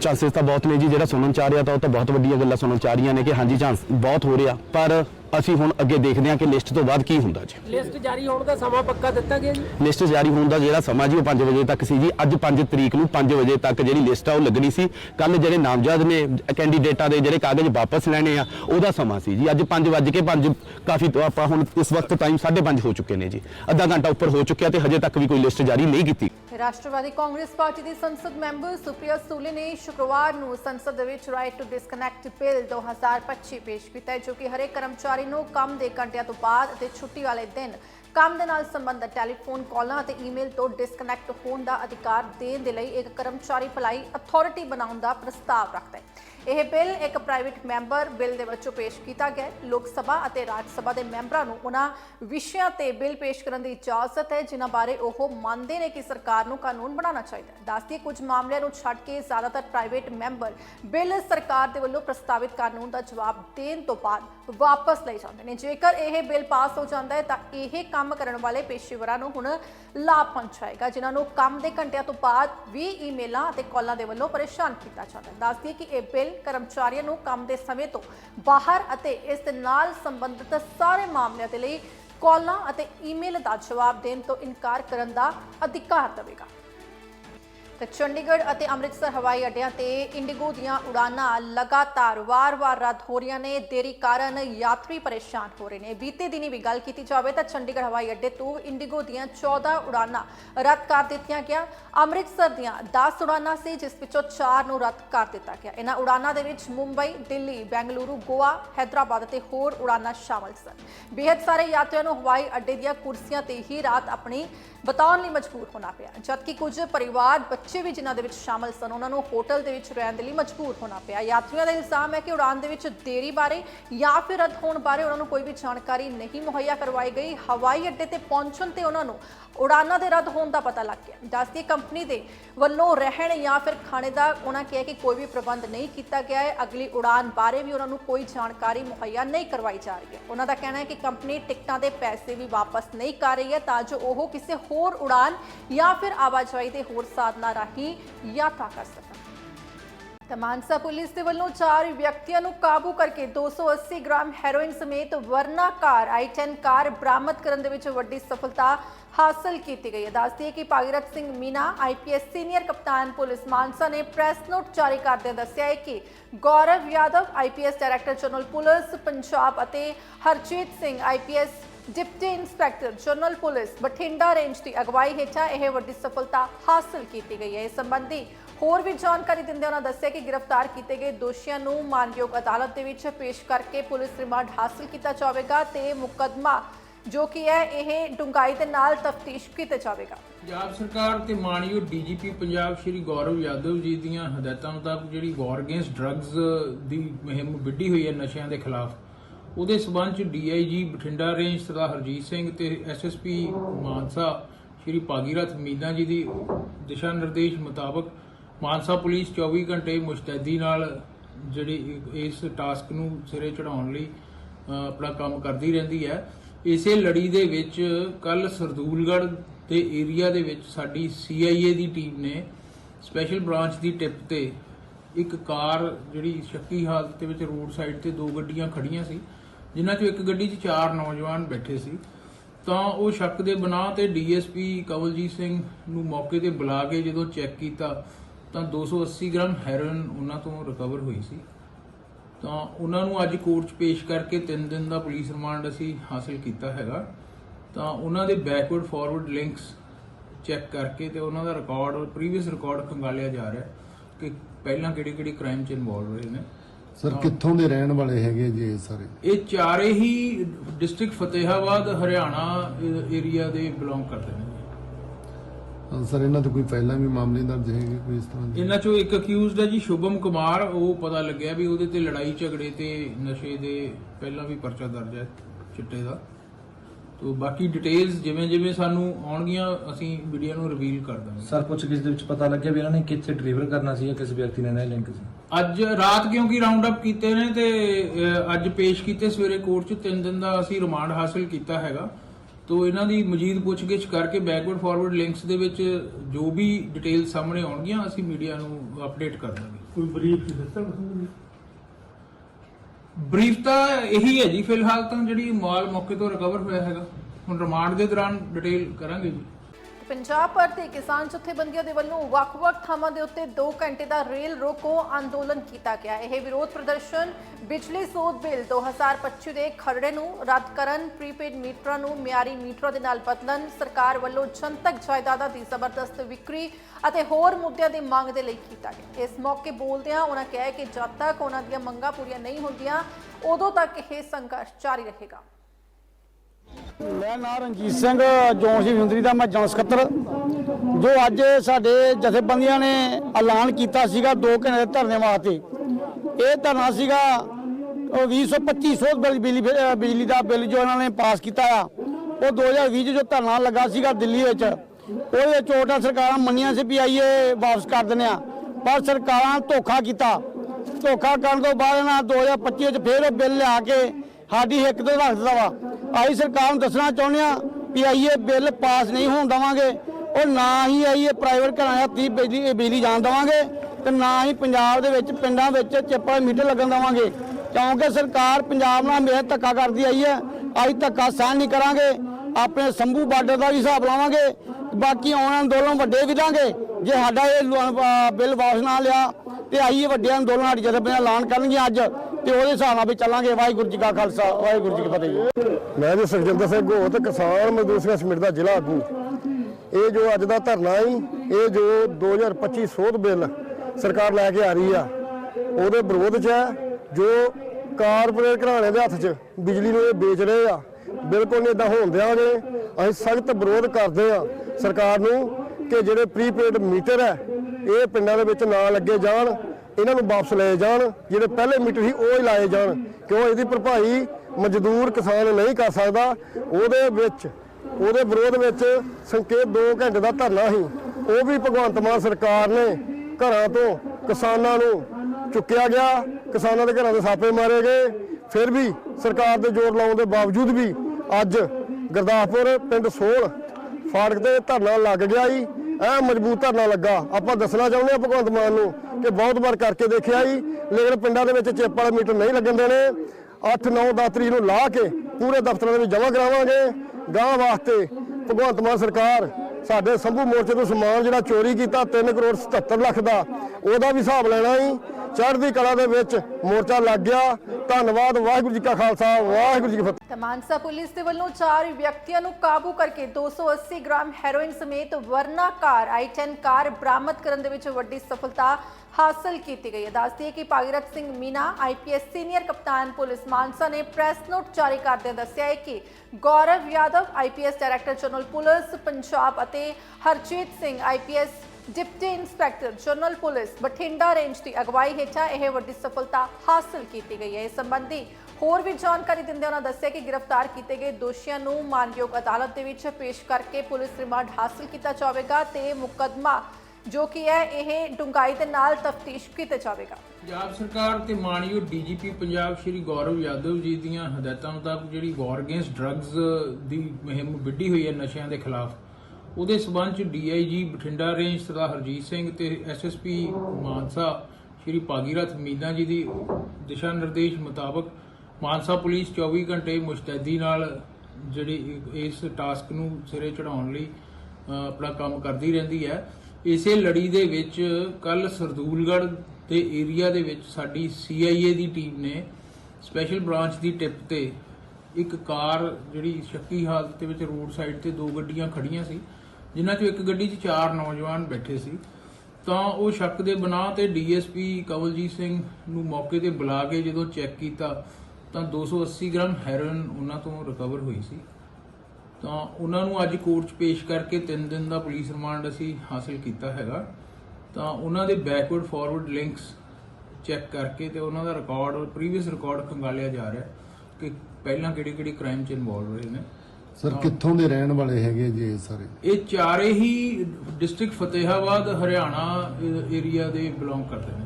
ਚਾਂਸਸ ਤਾਂ ਬਹੁਤ ਨੇ ਜੀ ਜਿਹੜਾ ਸੁਣਨ ਚ ਆ ਰਿਹਾ ਤਾਂ ਉਹ ਤਾਂ ਬਹੁਤ ਵੱਡੀਆਂ ਗੱਲਾਂ ਸੁਣਨ ਚ ਆ ਰਹੀਆਂ ਨੇ ਕਿ ਹਾਂਜੀ ਚਾਂਸ ਬਹੁਤ ਹੋ ਰਿਹਾ। ਪਰ ਅਸੀਂ ਹੁਣ ਅੱਗੇ ਦੇਖਦੇ ਹਾਂ ਕਿ ਲਿਸਟ ਤੋਂ ਬਾਅਦ ਕੀ ਹੁੰਦਾ ਜੀ। ਲਿਸਟ ਜਾਰੀ ਹੋਣ ਦਾ ਸਮਾਂ ਪੱਕਾ ਦਿੱਤਾ ਗਿਆ ਜੀ? ਲਿਸਟ ਜਾਰੀ ਹੋਣ ਦਾ ਜਿਹੜਾ ਸਮਾਂ ਜੀ ਉਹ 5 ਵਜੇ ਤੱਕ ਸੀ ਜੀ। ਅੱਜ 5 ਤਰੀਕ ਨੂੰ 5 ਵਜੇ ਤੱਕ ਜਿਹੜੀ ਲਿਸਟ ਆ ਉਹ ਲੱਗਣੀ ਸੀ। ਕੱਲ ਜਿਹੜੇ ਨਾਮਜ਼ਦ ਨੇ ਕੈਂਡੀਡੇਟਾਂ ਦੇ ਜਿਹੜੇ ਕਾਗਜ਼ ਵਾਪਸ ਲੈਣੇ ਆ ਉਹਦਾ ਸਮਾਂ ਸੀ ਜੀ। ਅੱਜ 5 ਵਜੇ ਕੇ 5 ਕਾਫੀ ਤੋਂ ਆਪਾਂ ਹੁਣ ਇਸ ਵਕਤ ਟਾਈਮ 5:30 ਹੋ ਚੁੱਕੇ ਨੇ ਜੀ। ਅੱਧਾ ਘੰਟਾ ਉੱਪਰ ਹੋ ਚੁੱਕਿਆ ਤੇ ਹਜੇ ਤੱਕ ਵੀ ਕੋਈ ਲਿਸਟ ਜਾਰੀ ਨਹੀਂ ਕੀਤੀ। ਰਾਸ਼ਟਰਵਾਦੀ ਕਾਂਗਰਸ ਪਾਰਟੀ ਦੀ ਸੰਸਦ ਮੈਂਬਰ ਸੁਪ੍ਰਿਆ ਸੂਲੇ ਨੇ ਸ਼ੁੱਕਰਵਾਰ ਨੂੰ ਸੰਸਦ ਦੇ ਵਿੱਚ ਰਾਈਟ ਟੂ ਡਿਸਕਨੈਕਟ ਬਿੱਲ 2025 ਪੇਸ਼ ਕੀਤਾ ਜੋ ਕਿ ਹਰੇਕ ਕਰਮਚਾਰੀ ਨੂੰ ਕੰਮ ਦੇ ਘੰਟਿਆਂ ਤੋਂ ਬਾਅਦ ਅਤੇ ਛੁੱਟੀ ਵਾਲੇ ਦਿਨ ਕੰਮ ਦੇ ਨਾਲ ਸੰਬੰਧਿਤ ਟੈਲੀਫੋਨ ਕਾਲਾਂ ਅਤੇ ਈਮੇਲ ਤੋਂ ਡਿਸਕਨੈਕਟ ਹੋਣ ਦਾ ਅਧਿਕਾਰ ਦੇਣ ਦੇ ਲਈ ਇੱਕ ਕਰਮਚਾਰੀ ਭਲਾਈ ਅਥਾਰਟੀ ਬਣਾਉਣ ਦਾ ਪ੍ਰਸਤਾਵ ਰੱਖਦਾ ਹੈ। ਇਹ ਬਿੱਲ ਇੱਕ ਪ੍ਰਾਈਵੇਟ ਮੈਂਬਰ ਬਿੱਲ ਦੇ ਵਿੱਚੋਂ ਪੇਸ਼ ਕੀਤਾ ਗਿਆ ਲੋਕ ਸਭਾ ਅਤੇ ਰਾਜ ਸਭਾ ਦੇ ਮੈਂਬਰਾਂ ਨੂੰ ਉਹਨਾਂ ਵਿਸ਼ਿਆਂ ਤੇ ਬਿੱਲ ਪੇਸ਼ ਕਰਨ ਦੀ ਇਜਾਜ਼ਤ ਹੈ, ਜਿਨ੍ਹਾਂ ਬਾਰੇ ਉਹ ਮੰਨਦੇ ਨੇ ਕਿ ਸਰਕਾਰ ਨੂੰ ਕਾਨੂੰਨ ਬਣਾਉਣਾ ਚਾਹੀਦਾ ਹੈ। ਦੱਸਦੀ ਕੁਝ ਮਾਮਲਿਆਂ ਨੂੰ ਛੱਡ ਕੇ ਜ਼ਿਆਦਾਤਰ ਪ੍ਰਾਈਵੇਟ ਮੈਂਬਰ ਬਿੱਲ ਸਰਕਾਰ ਦੇ ਵੱਲੋਂ ਪ੍ਰਸਤਾਵਿਤ ਕਾਨੂੰਨ ਦਾ ਜਵਾਬ ਦੇਣ ਤੋਂ ਬਾਅਦ ਵਾਪਸ ਲਏ ਜਾਂਦੇ ਨੇ। ਜੇਕਰ ਇਹ ਬਿੱਲ ਪਾਸ ਹੋ ਜਾਂਦਾ ਹੈ, ਤਾਂ ਇਹ ਕੰਮ ਕਰਨ ਵਾਲੇ ਪੇਸ਼ੇਵਰਾਂ ਨੂੰ ਹੁਣ ਲਾਭ ਪਹੁੰਚਾਏਗਾ, ਜਿਨ੍ਹਾਂ ਨੂੰ ਕੰਮ ਦੇ ਘੰਟਿਆਂ ਤੋਂ ਬਾਅਦ ਵੀ ਈਮੇਲਾਂ ਅਤੇ ਕਾਲਾਂ ਦੇ ਵੱਲੋਂ ਪਰੇਸ਼ਾਨ ਕੀਤਾ ਜਾਂਦਾ ਹੈ। ਦੱਸਦੀ ਕਿ ਇਹ ਬਿੱਲ ਕਰਮਚਾਰੀਆਂ ਨੂੰ ਕੰਮ ਦੇ ਸਮੇਂ ਤੋਂ ਬਾਹਰ ਅਤੇ ਇਸ ਦੇ ਨਾਲ ਸੰਬੰਧਿਤ ਸਾਰੇ ਮਾਮਲਿਆਂ ਦੇ ਲਈ ਕਾਲਾਂ ਅਤੇ ਈਮੇਲ ਦਾ ਜਵਾਬ ਦੇਣ ਤੋਂ ਇਨਕਾਰ ਕਰਨ ਦਾ ਅਧਿਕਾਰ ਦੇਵੇਗਾ। ਤੇ ਚੰਡੀਗੜ੍ਹ ਅਤੇ ਅੰਮ੍ਰਿਤਸਰ ਹਵਾਈ ਅੱਡਿਆਂ ਤੇ ਇੰਡੀਗੋ ਦੀਆਂ ਉਡਾਨਾਂ ਲਗਾਤਾਰ ਵਾਰ-ਵਾਰ ਰੱਦ ਹੋ ਰਹੀਆਂ ਨੇ। ਦੇਰੀ ਕਾਰਨ ਯਾਤਰੀ ਪਰੇਸ਼ਾਨ ਹੋ ਰਹੇ ਨੇ। ਬੀਤੇ ਦਿਨੀ ਵੀ ਗੱਲ ਕੀਤੀ ਜਾਵੇ ਤਾਂ ਚੰਡੀਗੜ੍ਹ ਹਵਾਈ ਅੱਡੇ ਤੋਂ ਇੰਡੀਗੋ ਦੀਆਂ 14 ਉਡਾਨਾਂ ਰੱਦ ਕਰ ਦਿੱਤੀਆਂ ਗਿਆ। ਅੰਮ੍ਰਿਤਸਰ ਦੀਆਂ 10 ਉਡਾਨਾਂ ਸੀ, ਜਿਸ ਵਿੱਚੋਂ 4 ਨੂੰ ਰੱਦ ਕਰ ਦਿੱਤਾ ਗਿਆ। ਇਹਨਾਂ ਉਡਾਨਾਂ ਦੇ ਵਿੱਚ ਮੁੰਬਈ, ਦਿੱਲੀ, ਬੈਂਗਲੁਰੂ, ਗੋਆ, ਹੈਦਰਾਬਾਦ ਅਤੇ ਹੋਰ ਉਡਾਨਾਂ ਸ਼ਾਮਲ ਸਨ। ਬੇहद ਸਾਰੇ ਯਾਤਰੀਆਂ ਨੂੰ ਹਵਾਈ ਅੱਡੇ ਦੀਆਂ ਕੁਰਸੀਆਂ ਤੇ ਹੀ ਰਾਤ ਆਪਣੀ ਬਿਤਾਉਣ ਲਈ ਮਜਬੂਰ ਹੋਣਾ ਪਿਆ। ਜਦਕਿ ਕੁਝ ਪਰਿਵਾਰ ਬੱਚੇ ਵੀ ਜਿਨ੍ਹਾਂ ਦੇ ਵਿੱਚ ਸ਼ਾਮਲ ਸਨ, ਉਹਨਾਂ ਨੂੰ ਹੋਟਲ ਦੇ ਵਿੱਚ ਰਹਿਣ ਦੇ ਲਈ ਮਜਬੂਰ ਹੋਣਾ ਪਿਆ। ਯਾਤਰੀਆਂ ਦਾ ਇਲਜ਼ਾਮ ਹੈ ਕਿ ਉਡਾਨ ਦੇ ਵਿੱਚ ਦੇਰੀ ਬਾਰੇ ਜਾਂ ਫਿਰ ਰੱਦ ਹੋਣ ਬਾਰੇ ਉਹਨਾਂ ਨੂੰ ਕੋਈ ਵੀ ਜਾਣਕਾਰੀ ਨਹੀਂ ਮੁਹੱਈਆ ਕਰਵਾਈ ਗਈ। ਹਵਾਈ ਅੱਡੇ ਤੇ ਪਹੁੰਚਣ ਤੇ ਉਹਨਾਂ ਨੂੰ ਉਡਾਨਾਂ ਦੇ ਰੱਦ ਹੋਣ ਦਾ ਪਤਾ ਲੱਗ ਗਿਆ। ਦੱਸਦੀ ਕੰਪਨੀ ਦੇ ਵੱਲੋਂ ਰਹਿਣ ਜਾਂ ਫਿਰ ਖਾਣੇ ਦਾ ਉਹਨਾਂ ਕਿਹਾ ਕਿ ਕੋਈ ਵੀ ਪ੍ਰਬੰਧ ਨਹੀਂ ਕੀਤਾ ਗਿਆ ਹੈ। ਅਗਲੀ ਉਡਾਨ ਬਾਰੇ ਵੀ ਉਹਨਾਂ ਨੂੰ ਕੋਈ ਜਾਣਕਾਰੀ ਮੁਹੱਈਆ ਨਹੀਂ ਕਰਵਾਈ ਜਾ ਰਹੀ ਹੈ। ਉਹਨਾਂ ਦਾ ਕਹਿਣਾ ਹੈ ਕਿ ਕੰਪਨੀ ਟਿਕਟਾਂ ਦੇ ਪੈਸੇ ਵੀ ਵਾਪਸ ਨਹੀਂ ਕਰ ਰਹੀ ਹੈ, ਤਾਂ ਜੋ ਉਹ ਕਿਸੇ ਹੋਰ ਉਡਾਨ ਜਾਂ ਫਿਰ ਆਵਾਜਾਈ ਦੇ ਹੋਰ ਸਾਧਨਾਂ ਰਾਹੀਂ ਯਾਤਰਾ ਕਰ ਸਕਣ। ਤਾਂ ਮਾਨਸਾ ਪੁਲਿਸ ਦੇ ਵੱਲੋਂ ਚਾਰ ਵਿਅਕਤੀਆਂ ਨੂੰ ਕਾਬੂ ਕਰਕੇ 280 ਗ੍ਰਾਮ ਹੈਰੋਇਨ ਸਮੇਤ ਵਰਨਾ ਕਾਰ i10 ਕਾਰ ਬਰਾਮਦ ਕਰਨ ਦੇ ਵਿੱਚ ਵੱਡੀ ਸਫਲਤਾ ਹਾਸਲ ਕੀਤੀ ਗਈ ਹੈ। ਦੱਸਦੀ ਹੈ ਕਿ ਭਾਗੀਰਥ ਸਿੰਘ ਮੀਨਾ ਆਈਪੀਐਸ ਸੀਨੀਅਰ ਕਪਤਾਨ ਪੁਲਿਸ ਮਾਨਸਾ ਨੇ ਪ੍ਰੈਸ ਨੋਟ ਜਾਰੀ ਕਰਦਿਆਂ ਦੱਸਿਆ ਹੈ ਕਿ Gaurav Yadav IPS director general police, Punjab ਅਤੇ Harjit Singh IPS deputy inspector, general police, Bathinda range ਦੀ ਅਗਵਾਈ ਹੇਠਾਂ ਇਹ ਵੱਡੀ ਸਫਲਤਾ ਹਾਸਲ ਕੀਤੀ ਗਈ ਹੈ। ਇਸ ਸੰਬੰਧੀ ਹੋਰ ਵੀ ਜਾਣਕਾਰੀ ਦਿੰਦੇ ਉਹਨਾਂ ਦੱਸਿਆ ਕਿ ਗ੍ਰਿਫਤਾਰ ਕੀਤੇ ਗਏ ਦੋਸ਼ੀਆਂ ਨੂੰ ਮਾਨਯੋਗ ਅਦਾਲਤ ਦੇ ਵਿੱਚ ਪੇਸ਼ ਕਰਕੇ ਪੁਲਿਸ ਰਿਮਾਂਡ ਹਾਸਲ ਕੀਤਾ ਜਾਵੇਗਾ ਤੇ ਮੁਕੱਦਮਾ ਜੋ ਕਿ ਹੈ ਇਹ ਡੂੰਘਾਈ ਦੇ ਨਾਲ ਤਫਤੀਸ਼ ਕੀਤਾ ਜਾਵੇਗਾ। ਪੰਜਾਬ ਸਰਕਾਰ ਤੇ ਮਾਨਯੋਗ ਡੀਜੀਪੀ ਪੰਜਾਬ ਸ਼੍ਰੀ ਗੌਰਵ ਯਾਦਵ ਜੀ ਦੀਆਂ ਹਦਾਇਤਾਂ ਮੁਤਾਬਕ ਜਿਹੜੀ ਵਾਰ ਅਗੇਂਸਟ ਡਰੱਗਸ ਦੀ ਮੁਹਿੰਮ ਵਿੱਢੀ ਹੋਈ ਹੈ ਨਸ਼ਿਆਂ ਦੇ ਖਿਲਾਫ ਉਹਦੇ ਸਬੰਧ ਚ ਡੀਆਈਜੀ ਬਠਿੰਡਾ ਰੇਂਜ ਸਰਦਾਰ ਹਰਜੀਤ ਸਿੰਘ ਤੇ ਐਸਐਸਪੀ ਮਾਨਸਾ ਸ਼੍ਰੀ ਭਾਗੀਰਥ ਮੀਨਾ ਜੀ ਦੀ ਦਿਸ਼ਾ ਨਿਰਦੇਸ਼ ਮੁਤਾਬਕ ਮਾਨਸਾ ਪੁਲਿਸ 24 ਘੰਟੇ ਮੁਸ਼ਤੈਦੀ ਨਾਲ ਜਿਹੜੀ ਇਸ ਟਾਸਕ ਨੂੰ ਸਿਰੇ ਚੜਾਉਣ ਲਈ ਆਪਣਾ ਕੰਮ ਕਰਦੀ ਰਹਿੰਦੀ ਹੈ। ਇਸੇ ਲੜੀ ਦੇ ਵਿੱਚ ਕੱਲ ਸਰਦੂਲਗੜ੍ਹ ਦੇ ਏਰੀਆ ਦੇ ਵਿੱਚ ਸਾਡੀ ਸੀਆਈਏ ਦੀ ਟੀਮ ਨੇ ਸਪੈਸ਼ਲ ਬ੍ਰਾਂਚ ਦੀ ਟਿਪ ਤੇ ਇੱਕ ਕਾਰ ਜਿਹੜੀ ਸ਼ੱਕੀ ਹਾਲਤ ਦੇ ਵਿੱਚ ਰੋਡ ਸਾਈਡ ਤੇ ਦੋ ਗੱਡੀਆਂ ਖੜੀਆਂ ਸੀ। ਜਿਨ੍ਹਾਂ ਚੋਂ ਇੱਕ ਗੱਡੀ 'ਚ ਚਾਰ ਨੌਜਵਾਨ ਬੈਠੇ ਸੀ, ਤਾਂ ਉਹ ਸ਼ੱਕ ਦੇ ਬਣਾ ਤੇ ਡੀਐਸਪੀ ਕਵਲਜੀਤ ਸਿੰਘ ਨੂੰ ਮੌਕੇ ਤੇ ਬੁਲਾ ਕੇ ਜਦੋਂ ਚੈੱਕ ਕੀਤਾ, ਤਾਂ 280 ਗ੍ਰਾਮ ਹੈਰੋਇਨ ਉਹਨਾਂ ਤੋਂ ਰਿਕਵਰ ਹੋਈ ਸੀ। ਤਾਂ ਉਹਨਾਂ ਨੂੰ ਅੱਜ ਕੋਰਟ 'ਚ ਪੇਸ਼ ਕਰਕੇ 3 ਦਿਨ ਦਾ ਪੁਲਿਸ ਰਿਮਾਂਡ ਅਸੀਂ ਹਾਸਲ ਕੀਤਾ ਹੈਗਾ। ਤਾਂ ਉਹਨਾਂ ਦੇ ਬੈਕਵਰਡ ਫਾਰਵਰਡ ਲਿੰਕਸ ਚੈੱਕ ਕਰਕੇ ਤੇ ਉਹਨਾਂ ਦਾ ਰਿਕਾਰਡ ਪ੍ਰੀਵੀਅਸ ਰਿਕਾਰਡ ਖੰਗਾਲਿਆ ਜਾ ਰਿਹਾ ਕਿ ਪਹਿਲਾਂ ਕਿਹੜੇ ਕਿਹੜੇ ਕ੍ਰਾਈਮ 'ਚ ਇਨਵੋਲਵ ਰਹੇ ਨੇ। ਸਰ ਕਿੱਥੋਂ ਦੇ ਰਹਿਣ ਵਾਲੇ ਹੈਗੇ ਜੀ ਇਹ ਸਾਰੇ? ਇਹ ਚਾਰੇ ਹੀ ਡਿਸਟ੍ਰਿਕਟ ਫਤਿਹਾਬਾਦ ਹਰਿਆਣਾ ਏਰੀਆ ਦੇ ਬਿਲੋਂਗ ਕਰਦੇ ਨੇ ਸਰ ਇਹਨਾਂ ਤੇ ਕੋਈ ਪਹਿਲਾਂ ਵੀ ਮਾਮਲੇ ਦਰਜ ਹੈਗੇ ਕੋਈ ਇਸ ਤਰ੍ਹਾਂ ਦੇ? ਇਹਨਾਂ ਚੋਂ ਇੱਕ ਅਕਿਊਜ਼ਡ ਹੈ ਜੀ ਸ਼ੁਭਮ ਕੁਮਾਰ। ਉਹ ਪਤਾ ਲੱਗਿਆ ਵੀ ਉਹਦੇ ਤੇ ਲੜਾਈ ਝਗੜੇ ਤੇ ਨਸ਼ੇ ਦੇ ਪਹਿਲਾਂ ਵੀ ਪਰਚਾ ਦਰਜ ਹੈ ਚਿੱਟੇ ਦਾ। ਤੋਂ ਬਾਕੀ ਡਿਟੇਲਸ ਜਿਵੇਂ ਜਿਵੇਂ ਸਾਨੂੰ ਆਉਣਗੀਆਂ ਅਸੀਂ ਵੀਡੀਓ ਨੂੰ ਰਿਵੀਲ ਕਰ ਦਾਂਗੇ। ਸਰ ਪੁੱਛ ਕਿਸ ਦੇ ਵਿੱਚ ਪਤਾ ਲੱਗਿਆ ਵੀ ਇਹਨਾਂ ਨੇ ਕਿੱਥੇ ਡਿਲੀਵਰ ਕਰਨਾ ਸੀ ਜਾਂ ਕਿਸ ਵਿਅਕਤੀ ਨੇ ਇਹਨਾਂ ਲਿੰਕ ਸੀ? ਅੱਜ ਰਾਤ ਕਿਉਂਕਿ ਰਾਉਂਡ ਅਪ ਕੀਤੇ ਨੇ ਤੇ ਅਹ, ਅੱਜ ਪੇਸ਼ ਕੀਤੇ ਸਵੇਰੇ ਕੋਰਟ 'ਚ 3 ਦਿਨ ਦਾ ਅਸੀਂ ਰਿਮਾਂਡ ਹਾਸਲ ਕੀਤਾ ਹੈਗਾ। ਤੋਂ ਇਹਨਾਂ ਦੀ ਮਜੀਦ ਪੁੱਛਗਿੱਛ ਕਰਕੇ ਬੈਕਵਰਡ ਫਾਰਵਰਡ ਲਿੰਕਸ ਦੇ ਵਿੱਚ ਜੋ ਵੀ ਡਿਟੇਲ ਸਾਹਮਣੇ ਆਉਣਗੀਆਂ ਅਸੀਂ ਮੀਡੀਆ ਨੂੰ ਅਪਡੇਟ ਕਰ ਦਾਂਗੇ। ਕੋਈ ਬਰੀਫ ਦਿੱਤਾ ਬਰੀਫ ਤਾਂ ਇਹੀ ਹੈ ਜੀ, ਫਿਲਹਾਲ ਤਾਂ ਜਿਹੜੀ ਮਾਲ ਮੌਕੇ ਤੋਂ ਰਿਕਵਰ ਹੋਇਆ ਹੈਗਾ। ਹੁਣ ਰਿਮਾਂਡ ਦੇ ਦੌਰਾਨ ਡਿਟੇਲ ਕਰਾਂਗੇ ਜੀ। ਪੰਜਾਬ ਭਰ ਦੇ ਕਿਸਾਨ ਜਥੇਬੰਦੀਆਂ ਦੇ ਵੱਲੋਂ ਵੱਖ-ਵੱਖ ਥਾਵਾਂ ਦੇ ਉੱਤੇ 2 ਘੰਟੇ ਦਾ ਰੇਲ ਰੋਕੋ ਅੰਦੋਲਨ ਕੀਤਾ ਗਿਆ। ਇਹ ਵਿਰੋਧ ਪ੍ਰਦਰਸ਼ਨ ਬਿਜਲੀ ਸੋਧ ਬਿੱਲ 2025 ਦੇ ਖਰੜੇ ਨੂੰ ਰੱਦ ਕਰਨ, ਪ੍ਰੀਪੇਡ ਮੀਟਰਾਂ ਨੂੰ ਮਿਆਰੀ ਮੀਟਰਾਂ ਦੇ ਨਾਲ ਬਦਲਣ, ਸਰਕਾਰ ਵੱਲੋਂ ਜਨਤਕ ਜਾਇਦਾਦਾਂ ਦੀ ਜ਼ਬਰਦਸਤ ਵਿਕਰੀ ਅਤੇ ਹੋਰ ਮੁੱਦਿਆਂ ਦੀ ਮੰਗ ਦੇ ਲਈ ਕੀਤਾ ਗਿਆ। ਇਸ ਮੌਕੇ ਬੋਲਦਿਆਂ ਉਹਨਾਂ ਕਿਹਾ ਕਿ ਜਦ ਤੱਕ ਉਹਨਾਂ ਦੀਆਂ ਮੰਗਾਂ ਪੂਰੀਆਂ ਨਹੀਂ ਹੁੰਦੀਆਂ, ਉਦੋਂ ਤੱਕ ਇਹ ਸੰਘਰਸ਼ ਜਾਰੀ ਰਹੇਗਾ। ਮੈਂ ਨਾਂ ਰਣਜੀਤ ਸਿੰਘ ਜੋਨ ਸਿੰਘ ਹੁੰਦਰੀ ਦਾ ਮੈਂ ਜਨਰਲ ਸਕੱਤਰ ਜੋ ਅੱਜ ਸਾਡੇ ਜਥੇਬੰਦੀਆਂ ਨੇ ਐਲਾਨ ਕੀਤਾ ਸੀਗਾ 2 ਘੰਟੇ ਦੇ ਧਰਨੇ ਵਾਸਤੇ, ਇਹ ਧਰਨਾ ਸੀਗਾ, ਉਹ 2025 ਸੋਧ ਬਿੱਲ ਬਿਜਲੀ ਬਿਜਲੀ ਦਾ ਬਿੱਲ ਜੋ ਇਹਨਾਂ ਨੇ ਪਾਸ ਕੀਤਾ ਆ, ਉਹ 2020 'ਚ ਜੋ ਧਰਨਾ ਲੱਗਾ ਸੀਗਾ ਦਿੱਲੀ ਵਿੱਚ, ਉਹਦੇ ਚੋਟਾ ਸਰਕਾਰਾਂ ਮੰਨੀਆਂ ਸੀ ਵੀ ਆਈਏ, ਵਾਪਸ ਕਰ ਦਿੰਦੇ ਆ, ਪਰ ਸਰਕਾਰਾਂ ਧੋਖਾ ਕੀਤਾ। ਧੋਖਾ ਕਰਨ ਤੋਂ ਬਾਅਦ ਇਹਨਾਂ 2025 ਚ ਫੇਰ ਉਹ ਬਿੱਲ ਲਿਆ ਕੇ ਸਾਡੀ ਹਿੱਕ ਤੇ ਰੱਖ ਦਿੱਤਾ ਵਾ। ਅਸੀਂ ਸਰਕਾਰ ਨੂੰ ਦੱਸਣਾ ਚਾਹੁੰਦੇ ਆ ਵੀ ਆਈਏ ਬਿੱਲ ਪਾਸ ਨਹੀਂ ਹੋਣ ਦਵਾਂਗੇ। ਔਰ ਨਾ ਹੀ ਆਈਏ ਪ੍ਰਾਈਵੇਟ ਘਰਾਂ ਦਾ 30 ਬਿਜਲੀ ਬਿਜਲੀ ਜਾਣ ਦਵਾਂਗੇ ਤੇ ਨਾ ਹੀ ਪੰਜਾਬ ਦੇ ਵਿੱਚ, ਪਿੰਡਾਂ ਵਿੱਚ ਚਿੱਪਾਂ ਮੀਟਰ ਲੱਗਣ ਦਵਾਂਗੇ। ਕਿਉਂਕਿ ਸਰਕਾਰ ਪੰਜਾਬ ਨਾਲ ਮੇਰੇ ਧੱਕਾ ਕਰਦੀ ਆਈ ਹੈ। ਅਸੀਂ ਧੱਕਾ ਸਹਿਣ ਨਹੀਂ ਕਰਾਂਗੇ। ਆਪਣੇ ਸੰਭੂ ਬਾਰਡਰ ਦਾ ਵੀ ਹਿਸਾਬ ਲਾਵਾਂਗੇ। ਬਾਕੀ ਆਉਣ ਅੰਦੋਲਨ ਵੱਡੇ ਵੀ ਦਾਂਗੇ ਜੇ ਸਾਡਾ ਇਹ ਬਿੱਲ ਵਾਪਸ ਨਾ ਲਿਆ ਤੇ ਆਈਏ ਵੱਡੇ ਅੰਦੋਲਨ ਸਾਡੀ ਜਥੇਬੰਦੀਆਂ ਐਲਾਨ ਕਰਨਗੇ ਅੱਜ। ਤੇ ਉਹਦੇ ਹਿਸਾਬ ਨਾਲ ਵੀ ਚੱਲਾਂਗੇ, ਵਾਹਿਗੁਰੂ ਜੀ ਕਾ ਖਾਲਸਾ, ਵਾਹਿਗੁਰੂ ਜੀ ਕੀ ਫਤਿਹ ਮੈਂ ਜੀ ਸੁਖਜਿੰਦਰ ਸਿੰਘ ਘੋਤ ਕਿਸਾਨ ਮਜ਼ਦੂਰ ਸੰਘਰਸ਼ ਕਮੇਟੀ ਦਾ ਜ਼ਿਲ੍ਹਾ ਆਗੂ। ਇਹ ਜੋ ਅੱਜ ਦਾ ਧਰਨਾ ਹੈ, ਇਹ ਜੋ 2025 ਸੋਧ ਬਿੱਲ ਸਰਕਾਰ ਲੈ ਕੇ ਆ ਰਹੀ ਆ, ਉਹਦੇ ਵਿਰੋਧ 'ਚ ਹੈ, ਜੋ ਕਾਰਪੋਰੇਟ ਘਰਾਣੇ ਦੇ ਹੱਥ 'ਚ ਬਿਜਲੀ ਨੂੰ ਇਹ ਵੇਚ ਰਹੇ ਆ, ਬਿਲਕੁਲ ਨਹੀਂ ਇਦਾਂ ਹੋਣ ਦਿਆਂਗੇ। ਅਸੀਂ ਸਖਤ ਵਿਰੋਧ ਕਰਦੇ ਆ ਸਰਕਾਰ ਨੂੰ ਕਿ ਜਿਹੜੇ ਪ੍ਰੀਪੇਡ ਮੀਟਰ ਹੈ, ਇਹ ਪਿੰਡਾਂ ਦੇ ਵਿੱਚ ਨਾ ਲੱਗੇ ਜਾਣ। ਇਹਨਾਂ ਨੂੰ ਵਾਪਸ ਲਏ ਜਾਣ, ਜਿਹੜੇ ਪਹਿਲੇ ਮੀਟਰ ਸੀ ਉਹ ਹੀ ਲਾਏ ਜਾਣ। ਕਿਉਂ? ਇਹਦੀ ਭਰਪਾਈ ਮਜ਼ਦੂਰ ਕਿਸਾਨ ਨਹੀਂ ਕਰ ਸਕਦਾ। ਉਹਦੇ ਵਿੱਚ, ਉਹਦੇ ਵਿਰੋਧ ਵਿੱਚ ਸੰਕੇਤ 2 ਘੰਟੇ ਦਾ ਧਰਨਾ ਸੀ। ਉਹ ਵੀ ਭਗਵੰਤ ਮਾਨ ਸਰਕਾਰ ਨੇ ਘਰਾਂ ਤੋਂ ਕਿਸਾਨਾਂ ਨੂੰ ਚੁੱਕਿਆ ਗਿਆ। ਕਿਸਾਨਾਂ ਦੇ ਘਰਾਂ ਦੇ ਸਾਪੇ ਮਾਰੇ ਗਏ। ਫਿਰ ਵੀ ਸਰਕਾਰ ਦੇ ਜ਼ੋਰ ਲਾਉਣ ਦੇ ਬਾਵਜੂਦ ਵੀ ਅੱਜ ਗੁਰਦਾਸਪੁਰ, ਪਿੰਡ ਸੋਲ ਫਾੜਕ ਤੇ ਧਰਨਾ ਲੱਗ ਗਿਆ ਜੀ। ਐ ਮਜ਼ਬੂਤ ਧਰਨਾ ਲੱਗਾ। ਆਪਾਂ ਦੱਸਣਾ ਚਾਹੁੰਦੇ ਆ ਭਗਵੰਤ ਮਾਨ ਨੂੰ ਕਿ ਬਹੁਤ ਵਾਰ ਕਰਕੇ ਦੇਖਿਆ ਜੀ, ਲੇਕਿਨ ਪਿੰਡਾਂ ਦੇ ਵਿੱਚ ਚਿੱਪ ਵਾਲੇ ਮੀਟਰ ਨਹੀਂ ਲੱਗਣ ਦੇਣੇ। 8 9 10 ਤਰੀਕ ਨੂੰ ਲਾ ਕੇ ਪੂਰੇ ਦਫ਼ਤਰਾਂ ਦੇ ਵਿੱਚ ਜਮ੍ਹਾਂ ਕਰਾਵਾਂਗੇ। ਗਾਂ ਵਾਸਤੇ ਭਗਵੰਤ ਮਾਨ ਸਰਕਾਰ ਸਾਡੇ ਸੰਭੂ ਮੋਰਚੇ ਤੋਂ ਸਮਾਨ ਜਿਹੜਾ ਚੋਰੀ ਕੀਤਾ 3 ਕਰੋੜ 77 ਲੱਖ ਦਾ, ਉਹਦਾ ਵੀ ਹਿਸਾਬ ਲੈਣਾ ਜੀ। ਚੜ੍ਹਦੀ ਕਲਾ ਦੇ ਵਿੱਚ ਮੋਰਚਾ ਲੱਗ ਗਿਆ। ਧੰਨਵਾਦ, ਵਾਹਿਗੁਰੂ ਜੀ ਕਾ ਖਾਲਸਾ, ਵਾਹਿਗੁਰੂ ਜੀ ਕੀ ਫਤਿਹ। ਤਾਂ ਮਾਨਸਾ ਪੁਲਿਸ ਦੇ ਵੱਲੋਂ ਚਾਰ ਵਿਅਕਤੀਆਂ ਨੂੰ ਕਾਬੂ ਕਰਕੇ 280 ਗ੍ਰਾਮ ਹੈਰੋਇਨ ਸਮੇਤ ਵਰਨਾ ਕਾਰ i10 ਕਾਰ ਬਰਾਮਦ ਕਰਨ ਦੇ ਵਿੱਚ ਵੱਡੀ ਸਫਲਤਾ ਹਾਸਲ ਕੀਤੀ ਗਈ ਹੈ। ਦੱਸਦੀ ਹੈ ਕਿ ਭਾਗੀਰਥ ਸਿੰਘ ਮੀਨਾ ਆਈਪੀਐਸ ਸੀਨੀਅਰ ਕਪਤਾਨ ਪੁਲਿਸ ਮਾਨਸਾ ਨੇ ਪ੍ਰੈਸ ਨੋਟ ਜਾਰੀ ਕਰਦਿਆਂ ਦੱਸਿਆ ਹੈ ਕਿ Gaurav Yadav IPS director general police, Punjab ਅਤੇ Harjit Singh IPS deputy inspector, general police, Bathinda range ਦੀ ਅਗਵਾਈ ਹੇਠਾਂ ਇਹ ਵੱਡੀ ਸਫਲਤਾ ਹਾਸਲ ਕੀਤੀ ਗਈ ਹੈ। ਇਸ ਸੰਬੰਧੀ ਹੋਰ ਵੀ ਜਾਣਕਾਰੀ ਦਿੰਦੇ ਉਹਨਾਂ ਦੱਸਿਆ ਕਿ ਗ੍ਰਿਫਤਾਰ ਕੀਤੇ ਗਏ ਦੋਸ਼ੀਆਂ ਨੂੰ ਮਾਨਯੋਗ ਅਦਾਲਤ ਦੇ ਵਿੱਚ ਪੇਸ਼ ਕਰਕੇ ਪੁਲਿਸ ਰਿਮਾਂਡ ਹਾਸਲ ਕੀਤਾ ਜਾਵੇਗਾ ਤੇ ਮੁਕੱਦਮਾ ਜੋ ਕਿ ਹੈ ਇਹ ਡੂੰਘਾਈ ਦੇ ਨਾਲ ਤਫਤੀਸ਼ ਕੀਤਾ ਜਾਵੇਗਾ। ਪੰਜਾਬ ਸਰਕਾਰ ਤੇ ਮਾਨਯੋਗ ਡੀਜੀਪੀ ਪੰਜਾਬ ਸ਼੍ਰੀ ਗੌਰਵ ਯਾਦਵ ਜੀ ਦੀਆਂ ਹਦਾਇਤਾਂ ਮੁਤਾਬਕ ਜਿਹੜੀ ਵਾਰ ਅਗੇਂਸਟ ਡਰੱਗਸ ਦੀ ਮੁਹਿੰਮ ਵਿੱਢੀ ਹੋਈ ਹੈ ਨਸ਼ਿਆਂ ਦੇ ਖਿਲਾਫ ਉਹਦੇ ਸਬੰਧ ਚ ਡੀਆਈਜੀ ਬਠਿੰਡਾ ਰੇਂਜ ਸਰਦਾਰ ਹਰਜੀਤ ਸਿੰਘ ਤੇ ਐਸਐਸਪੀ ਮਾਨਸਾ ਸ਼੍ਰੀ ਭਾਗੀਰਥ ਮੀਨਾ ਜੀ ਦੀ ਦਿਸ਼ਾ ਨਿਰਦੇਸ਼ ਮੁਤਾਬਕ ਮਾਨਸਾ ਪੁਲਿਸ 24 ਘੰਟੇ ਮੁਸ਼ਤੈਦੀ ਨਾਲ ਜਿਹੜੀ ਇਸ ਟਾਸਕ ਨੂੰ ਸਿਰੇ ਚੜਾਉਣ ਲਈ ਆਪਣਾ ਕੰਮ ਕਰਦੀ ਰਹਿੰਦੀ ਹੈ। ਇਸੇ ਲੜੀ ਦੇ ਵਿੱਚ ਕੱਲ ਸਰਦੂਲਗੜ੍ਹ ਦੇ ਏਰੀਆ ਦੇ ਵਿੱਚ ਸਾਡੀ ਸੀਆਈਏ ਦੀ ਟੀਮ ਨੇ ਸਪੈਸ਼ਲ ਬ੍ਰਾਂਚ ਦੀ ਟਿਪ ਤੇ ਇੱਕ ਕਾਰ ਜਿਹੜੀ ਸ਼ੱਕੀ ਹਾਲਤ ਦੇ ਵਿੱਚ ਰੋਡ ਸਾਈਡ ਤੇ ਦੋ ਗੱਡੀਆਂ ਖੜੀਆਂ ਸੀ। ਜਿਨ੍ਹਾਂ ਚੋਂ ਇੱਕ ਗੱਡੀ 'ਚ ਚਾਰ ਨੌਜਵਾਨ ਬੈਠੇ ਸੀ, ਤਾਂ ਉਹ ਸ਼ੱਕ ਦੇ ਬਣਾ ਤੇ ਡੀਐਸਪੀ ਕਵਲਜੀਤ ਸਿੰਘ ਨੂੰ ਮੌਕੇ ਤੇ ਬੁਲਾ ਕੇ ਜਦੋਂ ਚੈੱਕ ਕੀਤਾ, ਤਾਂ 280 ਗ੍ਰਾਮ ਹੈਰੋਇਨ ਉਹਨਾਂ ਤੋਂ ਰਿਕਵਰ ਹੋਈ ਸੀ। ਤਾਂ ਉਹਨਾਂ ਨੂੰ ਅੱਜ ਕੋਰਟ 'ਚ ਪੇਸ਼ ਕਰਕੇ 3 ਦਿਨ ਦਾ ਪੁਲਿਸ ਰਿਮਾਂਡ ਅਸੀਂ ਹਾਸਲ ਕੀਤਾ ਹੈਗਾ। ਤਾਂ ਉਹਨਾਂ ਦੇ ਬੈਕਵਰਡ ਫਾਰਵਰਡ ਲਿੰਕਸ ਚੈੱਕ ਕਰਕੇ ਤੇ ਉਹਨਾਂ ਦਾ ਰਿਕਾਰਡ ਪ੍ਰੀਵੀਅਸ ਰਿਕਾਰਡ ਖੰਗਾਲਿਆ ਜਾ ਰਿਹਾ ਕਿ ਪਹਿਲਾਂ ਕਿਹੜੇ ਕਿਹੜੇ ਕ੍ਰਾਈਮ 'ਚ ਇਨਵੋਲਵ ਰਹੇ ਨੇ। ਸਰ ਕਿੱਥੋਂ ਦੇ ਰਹਿਣ ਵਾਲੇ ਹੈਗੇ ਜੀ ਇਹ ਸਾਰੇ? ਇਹ ਚਾਰੇ ਹੀ ਡਿਸਟ੍ਰਿਕਟ ਫਤਿਹਾਬਾਦ ਹਰਿਆਣਾ ਏਰੀਆ ਦੇ ਬਿਲੋਂਗ ਕਰਦੇ ਨੇ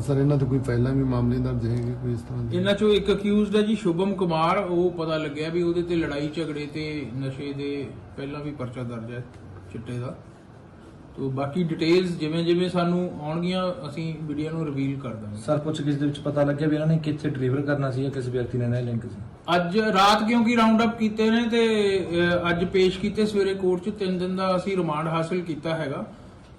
ਸਰ ਇਹਨਾਂ ਤੇ ਕੋਈ ਪਹਿਲਾਂ ਵੀ ਮਾਮਲੇ ਦਰਜ ਹੈਗੇ ਕੋਈ ਇਸ ਤਰ੍ਹਾਂ ਦੇ? ਇਹਨਾਂ ਚੋਂ ਇੱਕ ਅਕਿਊਜ਼ਡ ਹੈ ਜੀ ਸ਼ੁਭਮ ਕੁਮਾਰ। ਉਹ ਪਤਾ ਲੱਗਿਆ ਵੀ ਉਹਦੇ ਤੇ ਲੜਾਈ ਝਗੜੇ ਤੇ ਨਸ਼ੇ ਦੇ ਪਹਿਲਾਂ ਵੀ ਪਰਚਾ ਦਰਜ ਹੈ ਚਿੱਟੇ ਦਾ। ਤੋਂ ਬਾਕੀ ਡਿਟੇਲਸ ਜਿਵੇਂ ਜਿਵੇਂ ਸਾਨੂੰ ਆਉਣਗੀਆਂ ਅਸੀਂ ਵੀਡੀਓ ਨੂੰ ਰਿਵੀਲ ਕਰ ਦਾਂਗੇ। ਸਰ ਪੁੱਛ ਕਿਸ ਦੇ ਵਿੱਚ ਪਤਾ ਲੱਗਿਆ ਵੀ ਇਹਨਾਂ ਨੇ ਕਿੱਥੇ ਡਿਲੀਵਰ ਕਰਨਾ ਸੀ ਜਾਂ ਕਿਸ ਵਿਅਕਤੀ ਨਾਲ ਇਹ ਲਿੰਕ ਸੀ? ਅੱਜ ਰਾਤ ਕਿਉਂਕਿ ਰਾਉਂਡ ਅਪ ਕੀਤੇ ਨੇ ਤੇ ਅਹ, ਅੱਜ ਪੇਸ਼ ਕੀਤੇ ਸਵੇਰੇ ਕੋਰਟ 'ਚ 3 ਦਿਨ ਦਾ ਅਸੀਂ ਰਿਮਾਂਡ ਹਾਸਲ ਕੀਤਾ ਹੈਗਾ।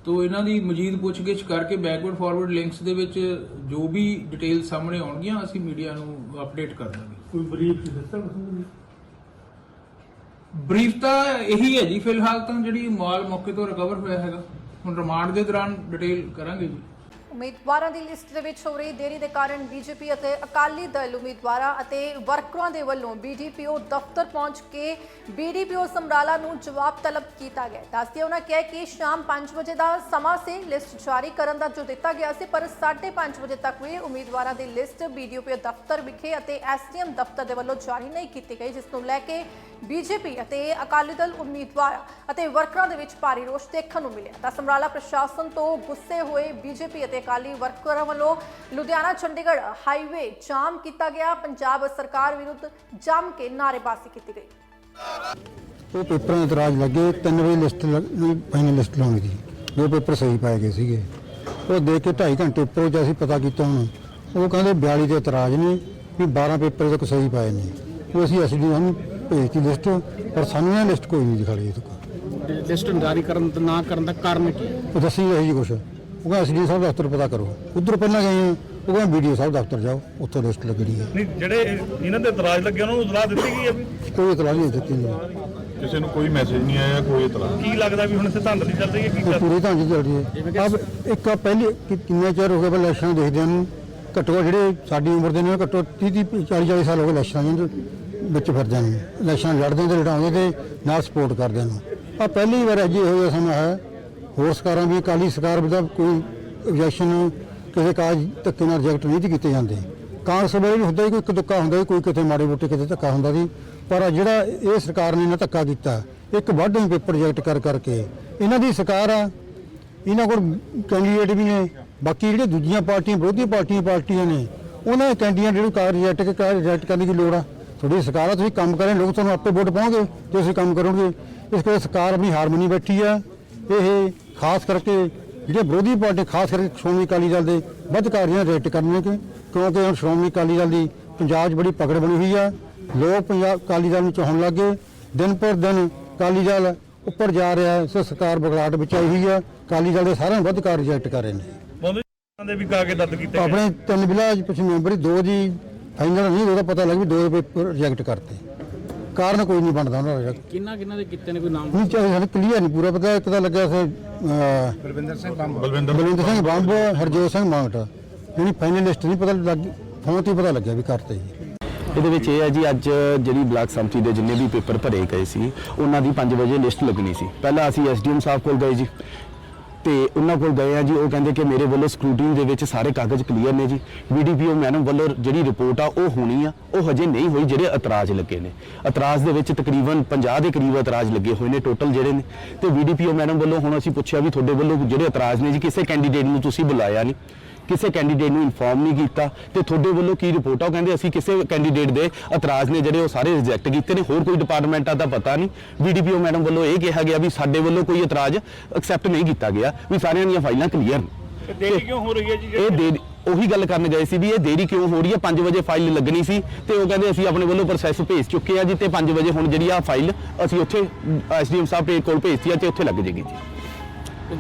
ਤੋਂ ਇਹਨਾਂ ਦੀ ਮਜੀਦ ਪੁੱਛਗਿੱਛ ਕਰਕੇ ਬੈਕਵਰਡ ਫਾਰਵਰਡ ਲਿੰਕਸ ਦੇ ਵਿੱਚ ਜੋ ਵੀ ਡਿਟੇਲ ਸਾਹਮਣੇ ਆਉਣਗੀਆਂ ਅਸੀਂ ਮੀਡੀਆ ਨੂੰ ਅਪਡੇਟ ਕਰ ਦਾਂਗੇ। ਕੋਈ ਬਰੀਫ ਦਿੱਤਾ ਬਰੀਫ ਤਾਂ ਇਹੀ ਹੈ ਜੀ, ਫਿਲਹਾਲ ਤਾਂ ਜਿਹੜੀ ਮਾਲ ਮੌਕੇ ਤੋਂ ਰਿਕਵਰ ਹੋਇਆ ਹੈਗਾ। ਹੁਣ ਰਿਮਾਂਡ ਦੇ ਦੌਰਾਨ ਡਿਟੇਲ ਕਰਾਂਗੇ ਜੀ। ਉਮੀਦਵਾਰਾਂ ਦੀ ਲਿਸਟ ਦੇ ਵਿੱਚ ਹੋ ਰਹੀ ਦੇਰੀ ਦੇ ਕਾਰਨ ਬੀਜੇਪੀ ਅਤੇ ਅਕਾਲੀ ਦਲ ਉਮੀਦਵਾਰਾਂ ਅਤੇ ਵਰਕਰਾਂ ਦੇ ਵੱਲੋਂ ਬੀਡੀਪੀਓ ਦਫ਼ਤਰ ਪਹੁੰਚ ਕੇ ਬੀਡੀਪੀਓ ਸਮਰਾਲਾ ਨੂੰ ਜਵਾਬ ਤਲਬ ਕੀਤਾ ਗਿਆ। ਦੱਸਦੇ ਉਹਨਾਂ ਕਿਹਾ ਕਿ ਸ਼ਾਮ 5 ਵਜੇ ਦਾ ਸਮਾਂ ਸੀ, ਲਿਸਟ ਜਾਰੀ ਕਰਨ ਦਾ ਜੋ ਦਿੱਤਾ ਗਿਆ ਸੀ, ਪਰ 5:30 ਵਜੇ ਤੱਕ ਵੀ ਉਮੀਦਵਾਰਾਂ ਦੀ ਲਿਸਟ ਬੀਡੀਪੀਓ ਦਫ਼ਤਰ ਵਿਖੇ ਅਤੇ ਐਸਡੀਐਮ ਦਫ਼ਤਰ ਦੇ ਵੱਲੋਂ ਜਾਰੀ ਨਹੀਂ ਕੀਤੀ ਗਈ, ਜਿਸ ਨੂੰ ਲੈ ਕੇ ਬੀਜੇਪੀ ਅਤੇ ਅਕਾਲੀ ਦਲ ਉਮੀਦਵਾਰਾਂ ਅਤੇ ਵਰਕਰਾਂ ਦੇ ਵਿੱਚ ਭਾਰੀ ਰੋਸ ਦੇਖਣ ਨੂੰ ਮਿਲਿਆ। ਤਾਂ ਸਮਰਾਲਾ ਪ੍ਰਸ਼ਾਸਨ ਤੋਂ ਗੁੱਸੇ ਹੋਏ ਬੀਜੇਪੀ ਅਤੇ ਅਕਾਲੀ ਵਰਕਰਾਂ ਵੱਲੋਂ ਲੁਧਿਆਣਾ ਚੰਡੀਗੜ੍ਹ ਹਾਈਵੇ ਜਾਮ ਕੀਤਾ ਗਿਆ। ਪੰਜਾਬ ਸਰਕਾਰ ਵਿਰੁੱਧ ਜੰਮ ਕੇ ਨਾਅਰੇਬਾਜ਼ੀ ਕੀਤੀ ਗਈ। ਉਹ ਪੇਪਰਾਂ ਦੇ ਇਤਰਾਜ਼ ਲੱਗੇ 3 ਵਜੇ ਲਿਸਟ ਫਾਈਨਲ ਲਿਸਟ ਲਾਉਣੀ ਸੀ ਦੋ ਪੇਪਰ ਸਹੀ ਪਾਏ ਗਏ ਸੀਗੇ। ਉਹ ਦੇਖ ਕੇ 2.5 ਘੰਟੇ ਉੱਪਰ ਜੇ ਅਸੀਂ ਪਤਾ ਕੀਤਾ ਹੁਣ ਉਹ ਕਹਿੰਦੇ 42 ਦੇ ਇਤਰਾਜ਼ ਨੇ ਵੀ 12 ਪੇਪਰ ਤੱਕ ਸਹੀ ਪਾਏ ਨੇ। ਉਹ ਅਸੀਂ ਅਸਲੀ ਨੂੰ ਭੇਜਤੀ ਲਿਸਟ ਪਰ ਸਾਨੂੰ ਇਹ ਲਿਸਟ ਕੋਈ ਨਹੀਂ ਦਿਖਾਈ ਇਹ ਤੱਕ ਲਿਸਟ ਜਾਰੀ ਕਰਨ ਨਾ ਕਰਨ ਦਾ ਕਾਰਨ ਕੀ? ਉਹ ਦੱਸੀ ਰਹੀ ਕੁਛ। ਉਹ ਕਹਿੰਦਾ ਐਸਡੀ ਸਾਹਿਬ ਦਫ਼ਤਰ ਪਤਾ ਕਰੋ। ਉਧਰ ਪਹਿਲਾਂ ਗਏ ਹਾਂ, ਉਹ ਕਹਿੰਦਾ ਵੀਡੀਓ ਸਾਹਿਬ ਦਫ਼ਤਰ ਜਾਓ ਉੱਥੇ ਲਿਸਟ ਲੱਗਣੀ ਹੈ। ਨਹੀਂ ਜਿਹੜੇ ਇਹਨਾਂ ਦੇ ਇਤਰਾਜ਼ ਲੱਗੇ ਉਹਨਾਂ ਨੂੰ ਇਤਲਾਹ ਦਿੱਤੀ ਗਈ ਹੈ ਵੀ? ਕੋਈ ਇਤਰਾਜ਼ ਨਹੀਂ ਦਿੱਤੀ ਨਹੀਂ ਕਿਸੇ ਨੂੰ ਕੋਈ ਮੈਸੇਜ ਨਹੀਂ ਆਇਆ ਕੋਈ ਇਤਲਾਹ ਕੀ ਲੱਗਦਾ ਵੀ ਹੁਣ ਇੱਥੇ ਧਾਂਦਲੀ ਚੱਲ ਰਹੀ ਹੈ ਕੀ ਉਹ ਕਰ ਪੂਰੀ ਢੰਗ ਚੱਲ ਰਹੀ ਹੈ। ਅਬ ਇੱਕ ਆਹ ਪਹਿਲੀ ਕਿ- ਕਿੰਨੇ ਚਿਰ ਹੋ ਗਏ ਬਲ ਇਲੈਕਸ਼ਨ ਦੇਖਦਿਆਂ ਨੂੰ ਘੱਟੋ ਘੱਟ ਜਿਹੜੇ ਸਾਡੀ ਉਮਰ ਦੇ ਨੇ ਘੱਟੋ 30 30 40 40 ਸਾਲ ਹੋ ਗਏ ਇਲੈਕਸ਼ਨਾਂ ਦੇ ਵਿੱਚ ਫਿਰਦਿਆਂ ਨੂੰ। ਇਲੈਕਸ਼ਨ ਲੜਦੇ ਤੇ ਲੜਾਉਂਦੇ ਤੇ ਨਾਲ ਸਪੋਰਟ ਕਰਦੇ ਨੂੰ। ਆ ਪਹਿਲੀ ਵਾਰ ਅਜੇ ਹੋਇਆ ਸਮਾਂ ਹੈ ਹੋਰ ਸਰਕਾਰਾਂ ਵੀ, ਅਕਾਲੀ ਸਰਕਾਰ ਦਾ ਕੋਈ objection ਕਿਸੇ ਕਾਜ ਧੱਕੇ ਨਾਲ ਰਿਜੈਕਟ ਨਹੀਂ ਸੀ ਕੀਤੇ ਜਾਂਦੇ। ਕਾਂਗਰਸ ਵੇਲੇ ਵੀ ਹੁੰਦਾ ਸੀ ਕੋਈ ਇੱਕ ਧੱਕਾ ਹੁੰਦਾ ਸੀ ਕੋਈ ਕਿਤੇ ਮਾੜੇ ਮੋਟੇ ਕਿਤੇ ਧੱਕਾ ਹੁੰਦਾ ਸੀ ਪਰ ਜਿਹੜਾ ਇਹ ਸਰਕਾਰ ਨੇ ਨਾ ਧੱਕਾ ਕੀਤਾ, ਇੱਕ ਵਾਢੇ ਪੇਪਰ ਰਿਜੈਕਟ ਕਰ ਕਰਕੇ। ਇਹਨਾਂ ਦੀ ਸਰਕਾਰ ਆ, ਇਹਨਾਂ ਕੋਲ ਕੈਂਡੀਡੇਟ ਵੀ ਨੇ, ਬਾਕੀ ਜਿਹੜੇ ਦੂਜੀਆਂ ਪਾਰਟੀਆਂ, ਵਿਰੋਧੀ ਪਾਰਟੀਆਂ ਪਾਰਟੀਆਂ ਨੇ, ਉਹਨਾਂ ਦੇ ਕੈਂਡੀਡੇਟ ਜਿਹੜੇ ਕਾਰ ਰਿਜੈਕਟ ਕਾਰ ਰਿਜੈਕਟ ਕਰਨ ਦੀ ਲੋੜ ਆ? ਤੁਹਾਡੀ ਸਰਕਾਰ ਆ, ਤੁਸੀਂ ਕੰਮ ਕਰੇ ਲੋਕ ਤੁਹਾਨੂੰ ਆਪੇ ਵੋਟ ਪਾਉਂਗੇ ਤੇ ਤੁਸੀਂ ਕੰਮ ਕਰੋਗੇ। ਇਸ ਕਰਕੇ ਸਰਕਾਰ ਆਪਣੀ ਹਾਰਮਨੀ ਬੈਠੀ ਆ। ਇਹ ਖਾਸ ਕਰਕੇ ਜਿਹੜੇ ਵਿਰੋਧੀ ਪਾਰਟੀ ਖਾਸ ਕਰਕੇ ਸ਼੍ਰੋਮਣੀ ਅਕਾਲੀ ਦਲ ਦੇ ਵੱਧ ਕਾਰਜਾਂ ਰੇਟ ਕਰਨੇ ਕਿ ਕਿਉਂਕਿ ਹੁਣ ਸ਼੍ਰੋਮਣੀ ਅਕਾਲੀ ਦਲ ਦੀ ਪੰਜਾਬ 'ਚ ਬੜੀ ਪਕੜ ਬਣੀ ਹੋਈ ਆ। ਲੋਕ ਪੰਜਾਬ ਅਕਾਲੀ ਦਲ ਨੂੰ ਚਾਹਣ ਲੱਗੇ ਦਿਨ ਪਰ ਦਿਨ ਅਕਾਲੀ ਦਲ ਉੱਪਰ ਜਾ ਰਿਹਾ ਹੈ। ਸੋ ਸਰਕਾਰ ਬਗੜਾਟ ਵਿੱਚ ਆਈ ਹੋਈ ਆ। ਅਕਾਲੀ ਦਲ ਦੇ ਸਾਰਿਆਂ ਵੱਧ ਕਾਰ ਰਿਜੈਕਟ ਕਰ ਰਹੇ ਨੇ। ਬੋਲੇ ਦੇ ਵੀ ਕਾਗਜ਼ ਰੱਦ ਕੀਤੇ ਗਏ। ਆਪਣੇ ਤਿੰਨ ਵਿਲਾਜ ਪਿਛਲੇ ਮੈਂਬਰ ਦੋ ਦੀ ਫਾਈਨਲ ਨਹੀਂ ਉਹਦਾ ਪਤਾ ਲੱਗ ਵੀ ਦੋ ਪੇਪਰ ਰਿਜੈਕਟ ਕਰਤੇ। ਕਾਰਨ ਕੋਈ ਨਹੀਂ ਬਣਦਾ ਉਹਨਾਂ ਦਾ। ਕਿੰਨਾ ਕਿੰਨਾ ਦੇ ਕਿਤੇ ਨੇ ਕੋਈ ਨਾਮ? ਨਹੀਂ ਚਾਹੇ ਸਾਨੂੰ ਕਲੀਅਰ ਨਹੀਂ ਪੂਰਾ ਪਤਾ ਇੱਕ ਤਾਂ ਲੱਗਿਆ ਸੀ ਬਲਵਿੰਦਰ ਬਲਵਿੰਦਰ ਸਿੰਘ ਬੰਬ ਹਰਜੋਤ ਸਿੰਘ ਮੰਗਟ ਜਿਹੜੀ ਫਾਈਨਲ ਲਿਸਟ ਨਹੀਂ ਪਤਾ ਲੱਗ ਫੋਨ ਤੇ ਹੀ ਪਤਾ ਲੱਗਿਆ ਵੀ ਕਰਤੇ ਜੀ ਇਹਦੇ ਵਿੱਚ ਇਹ ਹੈ ਜੀ ਅੱਜ ਜਿਹੜੀ ਬਲਾਕ ਸੰਮਤੀ ਦੇ ਜਿੰਨੇ ਵੀ ਪੇਪਰ ਭਰੇ ਗਏ ਸੀ ਉਹਨਾਂ ਦੀ 5 ਵਜੇ ਲਿਸਟ ਲੱਗਣੀ ਸੀ। ਪਹਿਲਾਂ ਅਸੀਂ ਐਸਡੀਐਮ ਸਾਹਿਬ ਕੋਲ ਗਏ ਜੀ। ਤੇ ਉਹਨਾਂ ਕੋਲ ਗਏ ਆ ਜੀ, ਉਹ ਕਹਿੰਦੇ ਕਿ ਮੇਰੇ ਵੱਲੋਂ ਸਕਰੂਟਨੀ ਦੇ ਵਿੱਚ ਸਾਰੇ ਕਾਗਜ਼ ਕਲੀਅਰ ਨੇ ਜੀ। ਬੀਡੀਪੀਓ ਮੈਡਮ ਵੱਲੋਂ ਜਿਹੜੀ ਰਿਪੋਰਟ ਆ, ਉਹ ਹੋਣੀ ਆ, ਉਹ ਹਜੇ ਨਹੀਂ ਹੋਈ, ਜਿਹੜੇ ਇਤਰਾਜ਼ ਲੱਗੇ ਨੇ। ਇਤਰਾਜ਼ ਦੇ ਵਿੱਚ ਤਕਰੀਬਨ 50 ਦੇ ਕਰੀਬ ਇਤਰਾਜ਼ ਲੱਗੇ ਹੋਏ ਨੇ ਟੋਟਲ ਜਿਹੜੇ ਨੇ। ਤੇ ਬੀਡੀਪੀਓ ਮੈਡਮ ਵੱਲੋਂ ਹੁਣ ਅਸੀਂ ਪੁੱਛਿਆ ਵੀ ਤੁਹਾਡੇ ਵੱਲੋਂ ਜਿਹੜੇ ਇਤਰਾਜ਼ ਨੇ ਜੀ, ਕਿਸੇ ਕੈਂਡੀਡੇਟ ਨੂੰ ਤੁਸੀਂ ਬੁਲਾਇਆ ਨਹੀਂ। ਕਿਸੇ ਕੈਂਡੀਡੇਟ ਨੂੰ ਇਨਫੋਰਮ ਨਹੀਂ ਕੀਤਾ ਤੇ ਤੁਹਾਡੇ ਵੱਲੋਂ ਕੀ ਰਿਪੋਰਟ ਆ? ਉਹ ਕਹਿੰਦੇ ਅਸੀਂ ਕਿਸੇ ਕੈਂਡੀਡੇਟ ਦੇ ਇਤਰਾਜ਼ ਨੇ ਜਿਹੜੇ ਉਹ ਸਾਰੇ ਰਿਜੈਕਟ ਕੀਤੇ ਨੇ ਹੋਰ ਕੋਈ ਡਿਪਾਰਟਮੈਂਟਾਂ ਦਾ ਪਤਾ ਨਹੀਂ। ਬੀਡੀਪੀਓ ਮੈਡਮ ਵੱਲੋਂ ਇਹ ਕਿਹਾ ਗਿਆ ਵੀ ਸਾਡੇ ਵੱਲੋਂ ਕੋਈ ਇਤਰਾਜ਼ ਐਕਸੈਪਟ ਨਹੀਂ ਕੀਤਾ ਗਿਆ ਵੀ ਸਾਰਿਆਂ ਦੀਆਂ ਫਾਈਲਾਂ ਕਲੀਅਰ ਨੇ। ਤੇ ਦੇਰੀ ਕਿਉਂ ਹੋ ਰਹੀ ਹੈ ਜੀ? ਇਹ ਦੇਰੀ ਉਹੀ ਗੱਲ ਕਰਨ ਗਏ ਸੀ ਵੀ ਇਹ ਦੇਰੀ ਕਿਉਂ ਹੋ ਰਹੀ ਹੈ? 5 ਵਜੇ ਫਾਈਲ ਲੱਗਣੀ ਸੀ ਤੇ ਉਹ ਕਹਿੰਦੇ ਅਸੀਂ ਆਪਣੇ ਵੱਲੋਂ ਪ੍ਰੋਸੈਸ ਭੇਜ ਚੁੱਕੇ ਆ ਜੀ ਤੇ 5 ਵਜੇ ਹੁਣ ਜਿਹੜੀ ਆ ਫਾਈਲ ਅਸੀਂ ਉੱਥੇ ਐਸਡੀਐਮ ਸਾਹਿਬ ਦੇ ਕੋਲ ਭੇਜਤੀ ਆ ਤੇ ਉੱਥੇ ਲੱਗ ਜੇਗੀ ਜੀ।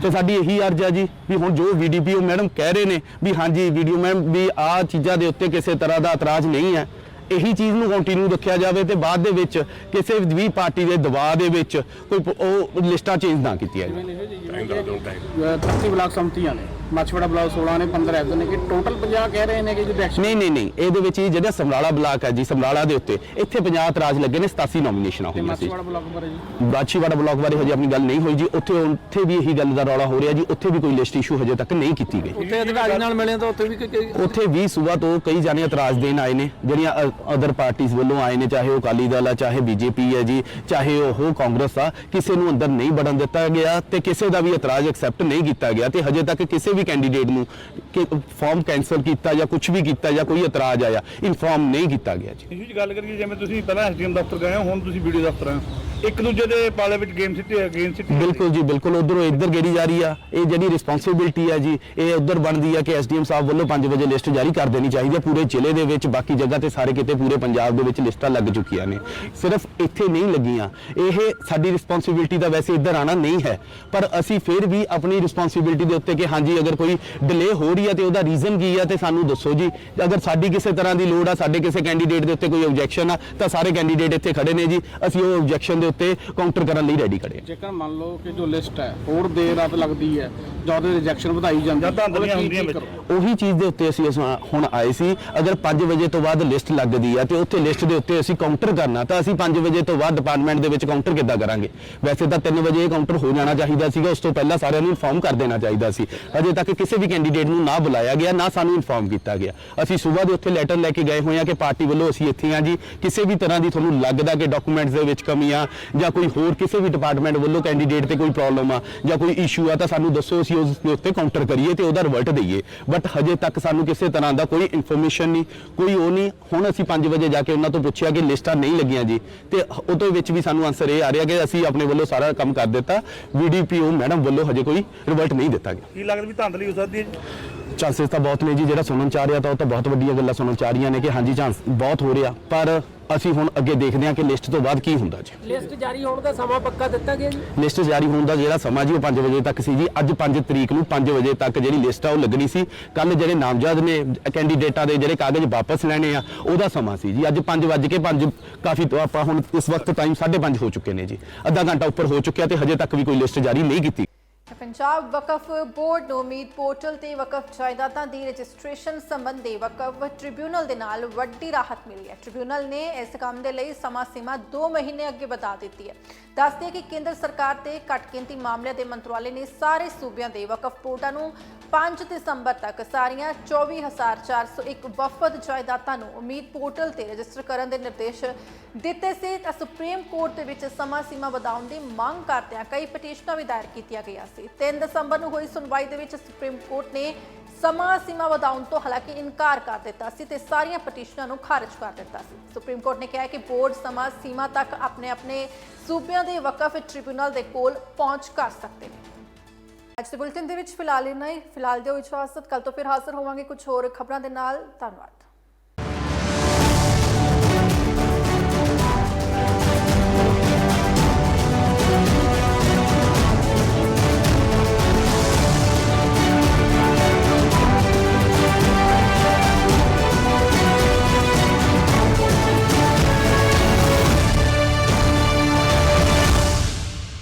ਤੇ ਸਾਡੀ ਇਹੀ ਅਰਜ਼ ਆ ਜੀ ਵੀ ਹੁਣ ਜੋ ਵੀਡੀਪੀਓ ਮੈਡਮ ਕਹਿ ਰਹੇ ਨੇ ਵੀ ਹਾਂਜੀ ਵੀਡੀਓ ਮੈਮ ਵੀ ਆ ਚੀਜ਼ਾਂ ਦੇ ਉੱਤੇ ਕਿਸੇ ਤਰ੍ਹਾਂ ਦਾ ਇਤਰਾਜ਼ ਨਹੀਂ ਹੈ। ਇਹੀ ਚੀਜ਼ ਨੂੰ ਕੰਟੀਨਿਊ ਰੱਖਿਆ ਜਾਵੇ ਤੇ ਬਾਅਦ ਦੇ ਵਿੱਚ ਕਿਸੇ ਵੀ ਪਾਰਟੀ ਦੇ ਦਬਾਅ ਦੇ ਵਿੱਚ ਕੋਈ ਉਹ ਲਿਸਟਾਂ ਚੇਂਜ ਨਾ ਕੀਤੀਆਂ ਜਾਣ। 30 ਬਲਾਕ ਸੰਮਤੀਆਂ ਨੇ। ਮਾਛਵਾੜਾ ਬਲਾਕ 16 ਨੇ 15 ਐਦਾਂ ਨੇ ਕਿ ਟੋਟਲ 50 ਕਹਿ ਰਹੇ ਨੇ ਕਿ ਜੋ ਇਲੈਕਸ਼ਨ ਨਹੀਂ ਨਹੀਂ ਨਹੀਂ ਇਹਦੇ ਵਿੱਚ ਹੀ ਜਿਹੜਾ ਸਮਰਾਲਾ ਬਲਾਕ ਹੈ ਜੀ ਸਮਰਾਲਾ ਦੇ ਉੱਤੇ ਇੱਥੇ 50 ਇਤਰਾਜ਼ ਲੱਗੇ ਨੇ 87 ਨੋਮੀਨੇਸ਼ਨਾਂ ਤੇ ਹੋਈਆਂ ਸੀ। ਮਾਛਵਾੜਾ ਬਲਾਕ ਬਾਰੇ ਜੀ? ਬਾਛੀਵਾੜਾ ਬਲਾਕ ਬਾਰੇ ਹਜੇ ਆਪਣੀ ਗੱਲ ਨਹੀਂ ਹੋਈ ਜੀ ਉੱਥੇ ਉੱਥੇ ਵੀ ਇਹੀ ਗੱਲ ਦਾ ਰੌਲਾ ਹੋ ਰਿਹਾ ਜੀ ਉੱਥੇ ਵੀ ਕੋਈ ਲਿਸਟ ਇਸ਼ੂ ਹਜੇ ਤੱਕ ਨਹੀਂ ਕੀਤੀ ਗਈ। ਉੱਥੇ ਅਧਿਕਾਰੀ ਨਾਲ ਮਿਲੇ ਤਾਂ ਉੱਥੇ ਵੀ ਕਿ- ਕਿ- ਉੱਥੇ ਵੀ ਸੂਬਾ ਤੋਂ ਕਈ ਜਾਣੇ ਇਤਰਾਜ਼ ਦੇਣ ਆਏ ਨੇ ਜਿਹੜੀਆਂ ਅਦਰ ਪਾਰਟੀਆਂ ਵੱਲੋਂ ਆਏ ਨੇ ਚਾਹੇ ਉਹ ਅਕਾਲੀ ਦਲ ਆ ਚਾਹੇ ਬੀਜੇਪੀ ਹੈ ਜੀ ਚਾਹੇ ਉਹ ਕਾਂਗਰਸ ਆ ਕਿਸੇ ਨੂੰ ਅੰਦਰ ਨਹੀਂ ਵੜਨ ਦਿੱਤਾ ਗਿਆ ਤੇ ਕਿਸੇ ਦਾ ਵੀ ਇਤਰਾਜ਼ ਐਕਸੈਪਟ ਨਹੀਂ ਕੀਤਾ ਗਿਆ ਤੇ ਹਜੇ ਤੱਕ ਕਿਸੇ ਵੀ ਕੈਂਡੀਡੇਟ ਨੂੰ ਫਾਰਮ ਕੈਨਸਲ ਕੀਤਾ ਜਾਂ ਕੁਝ ਵੀ ਕੀਤਾ ਜਾਂ ਕੋਈ ਇਤਰਾਜ਼ ਆਇਆ ਇਨਫੋਰਮ ਨਹੀਂ ਕੀਤਾ ਗਿਆ ਜੀ। ਇਸ਼ੂ ਗੱਲ ਕਰੀਏ, ਜਿਵੇਂ ਤੁਸੀਂ ਪਹਿਲਾਂ ਐਸਡੀਐਮ ਦਫ਼ਤਰ ਗਏ ਹੋ, ਹੁਣ ਤੁਸੀਂ ਵੀਡੀਓ ਦਫ਼ਤਰ ਆਏ ਹੋ। ਇੱਕ ਦੂਜੇ ਦੇ ਪਾਲੇ ਵਿੱਚ ਗੇਮ ਸਿੱਟੀ ਗੇਮ ਸਿੱਟੀ ਬਿਲਕੁਲ ਜੀ, ਬਿਲਕੁਲ। ਉਧਰੋਂ ਇੱਧਰ ਗੇੜੀ ਜਾ ਰਹੀ ਆ। ਇਹ ਜਿਹੜੀ ਰਿਸਪੌਂਸਿਬਿਲਟੀ ਆ ਜੀ, ਇਹ ਉਧਰ ਬਣਦੀ ਆ ਕਿ ਐਸਡੀਐਮ ਸਾਹਿਬ ਵੱਲੋਂ 5 ਵਜੇ ਲਿਸਟ ਜਾਰੀ ਕਰ ਦੇਣੀ ਚਾਹੀਦੀ ਹੈ ਪੂਰੇ ਜ਼ਿਲ੍ਹੇ ਦੇ ਵਿੱਚ, ਬਾਕੀ ਜਗ੍ਹਾ ਤੇ ਸਾਰੇ ਕਿਤੇ ਪੂਰੇ ਪੰਜਾਬ ਦੇ ਵਿੱਚ ਲਿਸਟਾਂ ਲੱਗ ਚੁੱਕੀਆਂ ਨੇ। ਸਿਰਫ ਇੱਥੇ ਨਹੀਂ ਲੱਗੀਆਂ। ਇਹ ਸਾਡੀ ਰਿਸਪੌਂਸਿਬਿਲਟੀ ਦਾ ਵੈਸੇ ਇੱਧਰ ਆਣਾ ਨਹੀਂ ਹੈ। ਪਰ ਅਸੀਂ ਫਿਰ ਵੀ ਆਪਣੀ ਰਿਸਪੌਂਸਿਬਿਲਟੀ ਦੇ ਉੱਤੇ ਕਿ ਹਾਂਜੀ, ਅਗਰ ਕੋਈ ਡਿਲੇ ਹੋ ਰਹੀ ਹੈ ਤੇ ਉਹਦਾ ਰੀਜ਼ਨ ਕੀ ਆ ਤੇ ਸਾਨੂੰ ਦੱਸੋ ਜੀ। ਅਗਰ ਸਾਡੀ ਕਿਸੇ ਤਰ੍ਹਾਂ ਦੀ ਲੋੜ ਆ, ਸਾਡੇ ਕਿਸੇ ਕੈਂਡੀਡੇਟ ਦੇ ਉੱਤੇ ਕੋਈ ਆਬਜੈਕਸ਼ਨ ਆ, ਤਾਂ ਸਾਰੇ ਕੈਂਡੀਡੇਟ ਇੱਥੇ ਖੜੇ ਨੇ ਜੀ। ਅਸੀਂ ਉਹ ਆਬਜੈਕਸ਼ਨ ਦੇ ਉੱਤੇ ਕਾਊਂਟਰ ਕਰਨ ਲਈ ਰੈਡੀ ਖੜੇ ਹਾਂ ਜੇਕਰ ਮੰਨ ਲਓ ਕਿ ਜੋ ਲਿਸਟ ਹੈ ਹੋਰ ਦੇਰ ਰਾਤ ਲੱਗਦੀ ਹੈ ਜਾਂ ਉਹਦੇ ਰਿਜੈਕਸ਼ਨ ਵਧਾਈ ਜਾਂਦੀ ਜਾਂ ਧਾਂਦਲੀਆਂ ਹੁੰਦੀਆਂ ਵਿੱਚ। ਉਹੀ ਚੀਜ਼ ਦੇ ਉੱਤੇ ਅਸੀਂ ਅਸਾਂ ਹੁਣ ਆਏ ਸੀ। ਅਗਰ 5 ਵਜੇ ਤੋਂ ਬਾਅਦ ਲਿਸਟ ਲੱਗਦੀ ਆ ਤੇ ਉੱਥੇ ਲਿਸਟ ਦੇ ਉੱਤੇ ਅਸੀਂ ਕਾਊਂਟਰ ਕਰਨਾ ਤਾਂ ਅਸੀਂ 5 ਵਜੇ ਤੋਂ ਬਾਅਦ ਡਿਪਾਰਟਮੈਂਟ ਦੇ ਵਿੱਚ ਕਾਊਂਟਰ ਕਿੱਦਾਂ ਕਰਾਂਗੇ? ਵੈਸੇ ਤਾਂ 3 ਵਜੇ ਇਹ ਕਾਊਂਟਰ ਹੋ ਜਾਣਾ ਚਾਹੀਦਾ ਸੀਗਾ ਉਸ ਤੋਂ ਪਹਿਲਾਂ ਸਾਰਿਆਂ ਨੂੰ ਇਨਫੋਰਮ ਕਰ ਦੇਣਾ ਚਾਹੀਦਾ ਸੀ। ਅਜੇ ਤੱਕ ਕਿਸੇ ਵੀ ਕੈਂਡੀਡੇਟ ਨੂੰ ਨਾ ਬੁਲਾਇਆ ਗਿਆ ਨਾ ਸਾਨੂੰ ਇਨਫੋਰਮ ਕੀਤਾ ਗਿਆ। ਅਸੀਂ ਸਵੇਰ ਦੇ ਉੱਥੇ ਲੈਟਰ ਲੈ ਕੇ ਗਏ ਹੋਏ ਆ ਕਿ ਪਾਰਟੀ ਵੱਲੋਂ ਅਸੀਂ ਇੱਥੇ ਆ ਜੀ। ਕਿਸੇ ਵੀ ਤਰ੍ਹਾਂ ਦੀ ਤੁਹਾਨੂੰ ਲੱਗਦਾ ਕਿ ਡਾਕੂਮੈਂਟਸ ਦੇ ਵਿੱਚ ਕਮੀ ਆ ਜਾਂ ਕੋਈ ਹੋਰ ਕਿਸੇ ਵੀ ਡਿਪਾਰਟਮੈਂਟ ਵੱਲੋਂ ਕੈਂਡੀਡੇਟ ਤੇ ਕੋਈ ਪ੍ਰੋਬਲਮ ਆ ਜਾਂ ਕੋਈ ਇਸ਼ੂ ਆ ਤਾਂ ਸਾਨੂੰ ਦੱਸੋ ਅਸੀਂ ਉਸ ਦੇ ਉੱਤੇ ਕਾਊਂਟਰ ਕਰੀਏ ਤੇ ਉਹਦਾ ਰਿਵਰਟ ਦਈਏ ਬਟ ਹਜੇ ਤੱਕ ਸਾਨੂੰ ਕਿਸੇ ਤਰ੍ਹਾਂ ਦਾ ਕੋਈ ਇਨਫੋਰਮੇਸ਼ਨ ਨਹੀਂ ਕੋਈ ਉਹ ਨਹੀਂ ਹੁਣ ਅਸੀਂ 5 ਵਜੇ ਜਾ ਕੇ ਉਹਨਾਂ ਤੋਂ ਪੁੱਛਿਆ ਕਿ ਲਿਸਟਾਂ ਨਹੀਂ ਲੱਗੀਆਂ ਜੀ ਤੇ ਉਹਦੇ ਵਿੱਚ ਵੀ ਸਾਨੂੰ ਆਨਸਰ ਇਹ ਆ ਰਿਹਾ ਕਿ ਅਸੀਂ ਆਪਣੇ ਵੱਲੋਂ ਸਾਰਾ ਕੰਮ ਕਰ ਦਿੱਤਾ ਵੀਡੀਪੀਓ ਮੈਡਮ ਵੱਲੋਂ ਹਜੇ ਕੋਈ ਰਿਵਰਟ ਨਹੀਂ ਦਿੱਤਾ ਗਿਆ ਕੀ ਲੱਗਦਾ ਵੀ ਧਾਂਦਲੀ ਹੋ ਸਕਦੀ ਹੈ ਜੀ? ਚਾਂਸਸ ਤਾਂ ਬਹੁਤ ਨੇ ਜੀ ਜਿਹੜਾ ਸੁਣਨ ਚ ਆ ਰਿਹਾ ਤਾਂ ਉਹ ਤਾਂ ਬਹੁਤ ਵੱਡੀਆਂ ਗੱਲਾਂ ਸੁਣਨ ਚ ਆ ਰਹੀਆਂ ਨੇ ਕਿ ਹਾਂਜੀ ਚਾਂਸ ਬਹੁਤ ਹੋ ਰਿਹਾ ਪਰ ਅਸੀਂ ਹੁਣ ਅੱਗੇ ਦੇਖਦੇ ਹਾਂ ਕਿ ਲਿਸਟ ਤੋਂ ਬਾਅਦ ਕੀ ਹੁੰਦਾ ਜੀ। ਲਿਸਟ ਜਾਰੀ ਹੋਣ ਦਾ ਸਮਾਂ ਪੱਕਾ ਦਿੱਤਾ ਗਿਆ ਜੀ? ਲਿਸਟ ਜਾਰੀ ਹੋਣ ਦਾ ਜਿਹੜਾ ਸਮਾਂ ਜੀ ਉਹ 5 ਵਜੇ ਤੱਕ ਸੀ ਜੀ। ਅੱਜ 5 ਤਰੀਕ ਨੂੰ 5 ਵਜੇ ਤੱਕ ਜਿਹੜੀ ਲਿਸਟ ਆ ਉਹ ਲੱਗਣੀ ਸੀ। ਕੱਲ ਜਿਹੜੇ ਨਾਮਜ਼ਦ ਨੇ ਕੈਂਡੀਡੇਟਾਂ ਦੇ ਜਿਹੜੇ ਕਾਗਜ਼ ਵਾਪਸ ਲੈਣੇ ਆ ਉਹਦਾ ਸਮਾਂ ਸੀ ਜੀ। ਅੱਜ 5 ਵਜੇ ਕੇ 5 ਕਾਫੀ ਆਪਾਂ ਹੁਣ ਇਸ ਵਕਤ ਟਾਈਮ 5:30 ਹੋ ਚੁੱਕੇ ਨੇ ਜੀ। ਅੱਧਾ ਘੰਟਾ ਉੱਪਰ ਹੋ ਚੁੱਕਿਆ ਤੇ ਹਜੇ ਤੱਕ ਵੀ ਕੋਈ ਲਿਸਟ ਜਾਰੀ ਨਹੀਂ ਕੀਤੀ ਪੰਜਾਬ ਵਕਫ ਬੋਰਡ ਨੂੰ ਉਮੀਦ ਪੋਰਟਲ ਤੇ ਵਕਫ ਜਾਇਦਾਦਾਂ ਦੀ ਰਜਿਸਟ੍ਰੇਸ਼ਨ ਸੰਬੰਧੀ ਵਕਫ ਟ੍ਰਿਬਿਊਨਲ ਦੇ ਨਾਲ ਵੱਡੀ ਰਾਹਤ ਮਿਲੀ ਹੈ। ਟ੍ਰਿਬਿਊਨਲ ਨੇ ਇਸ ਕੰਮ ਦੇ ਲਈ ਸਮਾਂ ਸੀਮਾ 2 ਮਹੀਨੇ ਅੱਗੇ ਵਧਾ ਦਿੱਤੀ ਹੈ। ਦੱਸਦੇ ਕਿ ਕੇਂਦਰ ਸਰਕਾਰ ਤੇ ਘੱਟ ਗਿਣਤੀ ਮਾਮਲਿਆਂ ਦੇ ਮੰਤਰਾਲੇ ਨੇ ਸਾਰੇ ਸੂਬਿਆਂ ਦੇ ਵਕਫ ਬੋਰਡਾਂ ਨੂੰ 5 ਦਸੰਬਰ ਤੱਕ ਸਾਰੀਆਂ 24401 ਵਫਦ ਜਾਇਦਾਦਾਂ ਨੂੰ ਉਮੀਦ ਪੋਰਟਲ ਤੇ ਰਜਿਸਟਰ ਕਰਨ ਦੇ ਨਿਰਦੇਸ਼ ਦਿੱਤੇ ਸੀ। ਤਾਂ ਸੁਪਰੀਮ ਕੋਰਟ ਦੇ ਵਿੱਚ ਸਮਾਂ ਸੀਮਾ ਵਧਾਉਣ ਦੀ ਮੰਗ ਕਰਦਿਆਂ ਕਈ ਪਟੀਸ਼ਨਾਂ ਵੀ ਦਾਇਰ ਕੀਤੀਆਂ ਗਈਆਂ ਸੀ। 3 ਦਸੰਬਰ ਨੂੰ ਹੋਈ ਸੁਣਵਾਈ ਦੇ ਵਿੱਚ ਸੁਪਰੀਮ ਕੋਰਟ ਨੇ ਸਮਾਂ ਸੀਮਾ ਵਧਾਉਣ ਤੋਂ ਹਾਲਾਂਕਿ ਇਨਕਾਰ ਕਰ ਦਿੱਤਾ ਸੀ ਤੇ ਸਾਰੀਆਂ ਪਟੀਸ਼ਨਾਂ ਨੂੰ ਖਾਰਜ ਕਰ ਦਿੱਤਾ ਸੀ। ਸੁਪਰੀਮ ਕੋਰਟ ਨੇ ਕਿਹਾ ਕਿ ਬੋਰਡ ਸਮਾਂ ਸੀਮਾ ਤੱਕ ਆਪਣੇ ਆਪਣੇ ਸੂਬਿਆਂ ਦੇ ਵਕਫ ਟ੍ਰਿਬਿਊਨਲ ਦੇ ਕੋਲ ਪਹੁੰਚ ਕਰ ਸਕਦੇ ਨੇ। ਅੱਜ ਦੇ ਬੁਲੇਟਿਨ ਦੇ ਵਿੱਚ ਫਿਲਹਾਲ ਇੰਨਾ ਹੀ। ਫਿਲਹਾਲ ਦਿਓ ਇਜਾਜ਼ਤ ਕੱਲ ਤੋਂ ਫਿਰ ਹਾਜ਼ਰ ਹੋਵਾਂਗੇ ਕੁਝ ਹੋਰ ਖਬਰਾਂ ਦੇ ਨਾਲ। ਧੰਨਵਾਦ।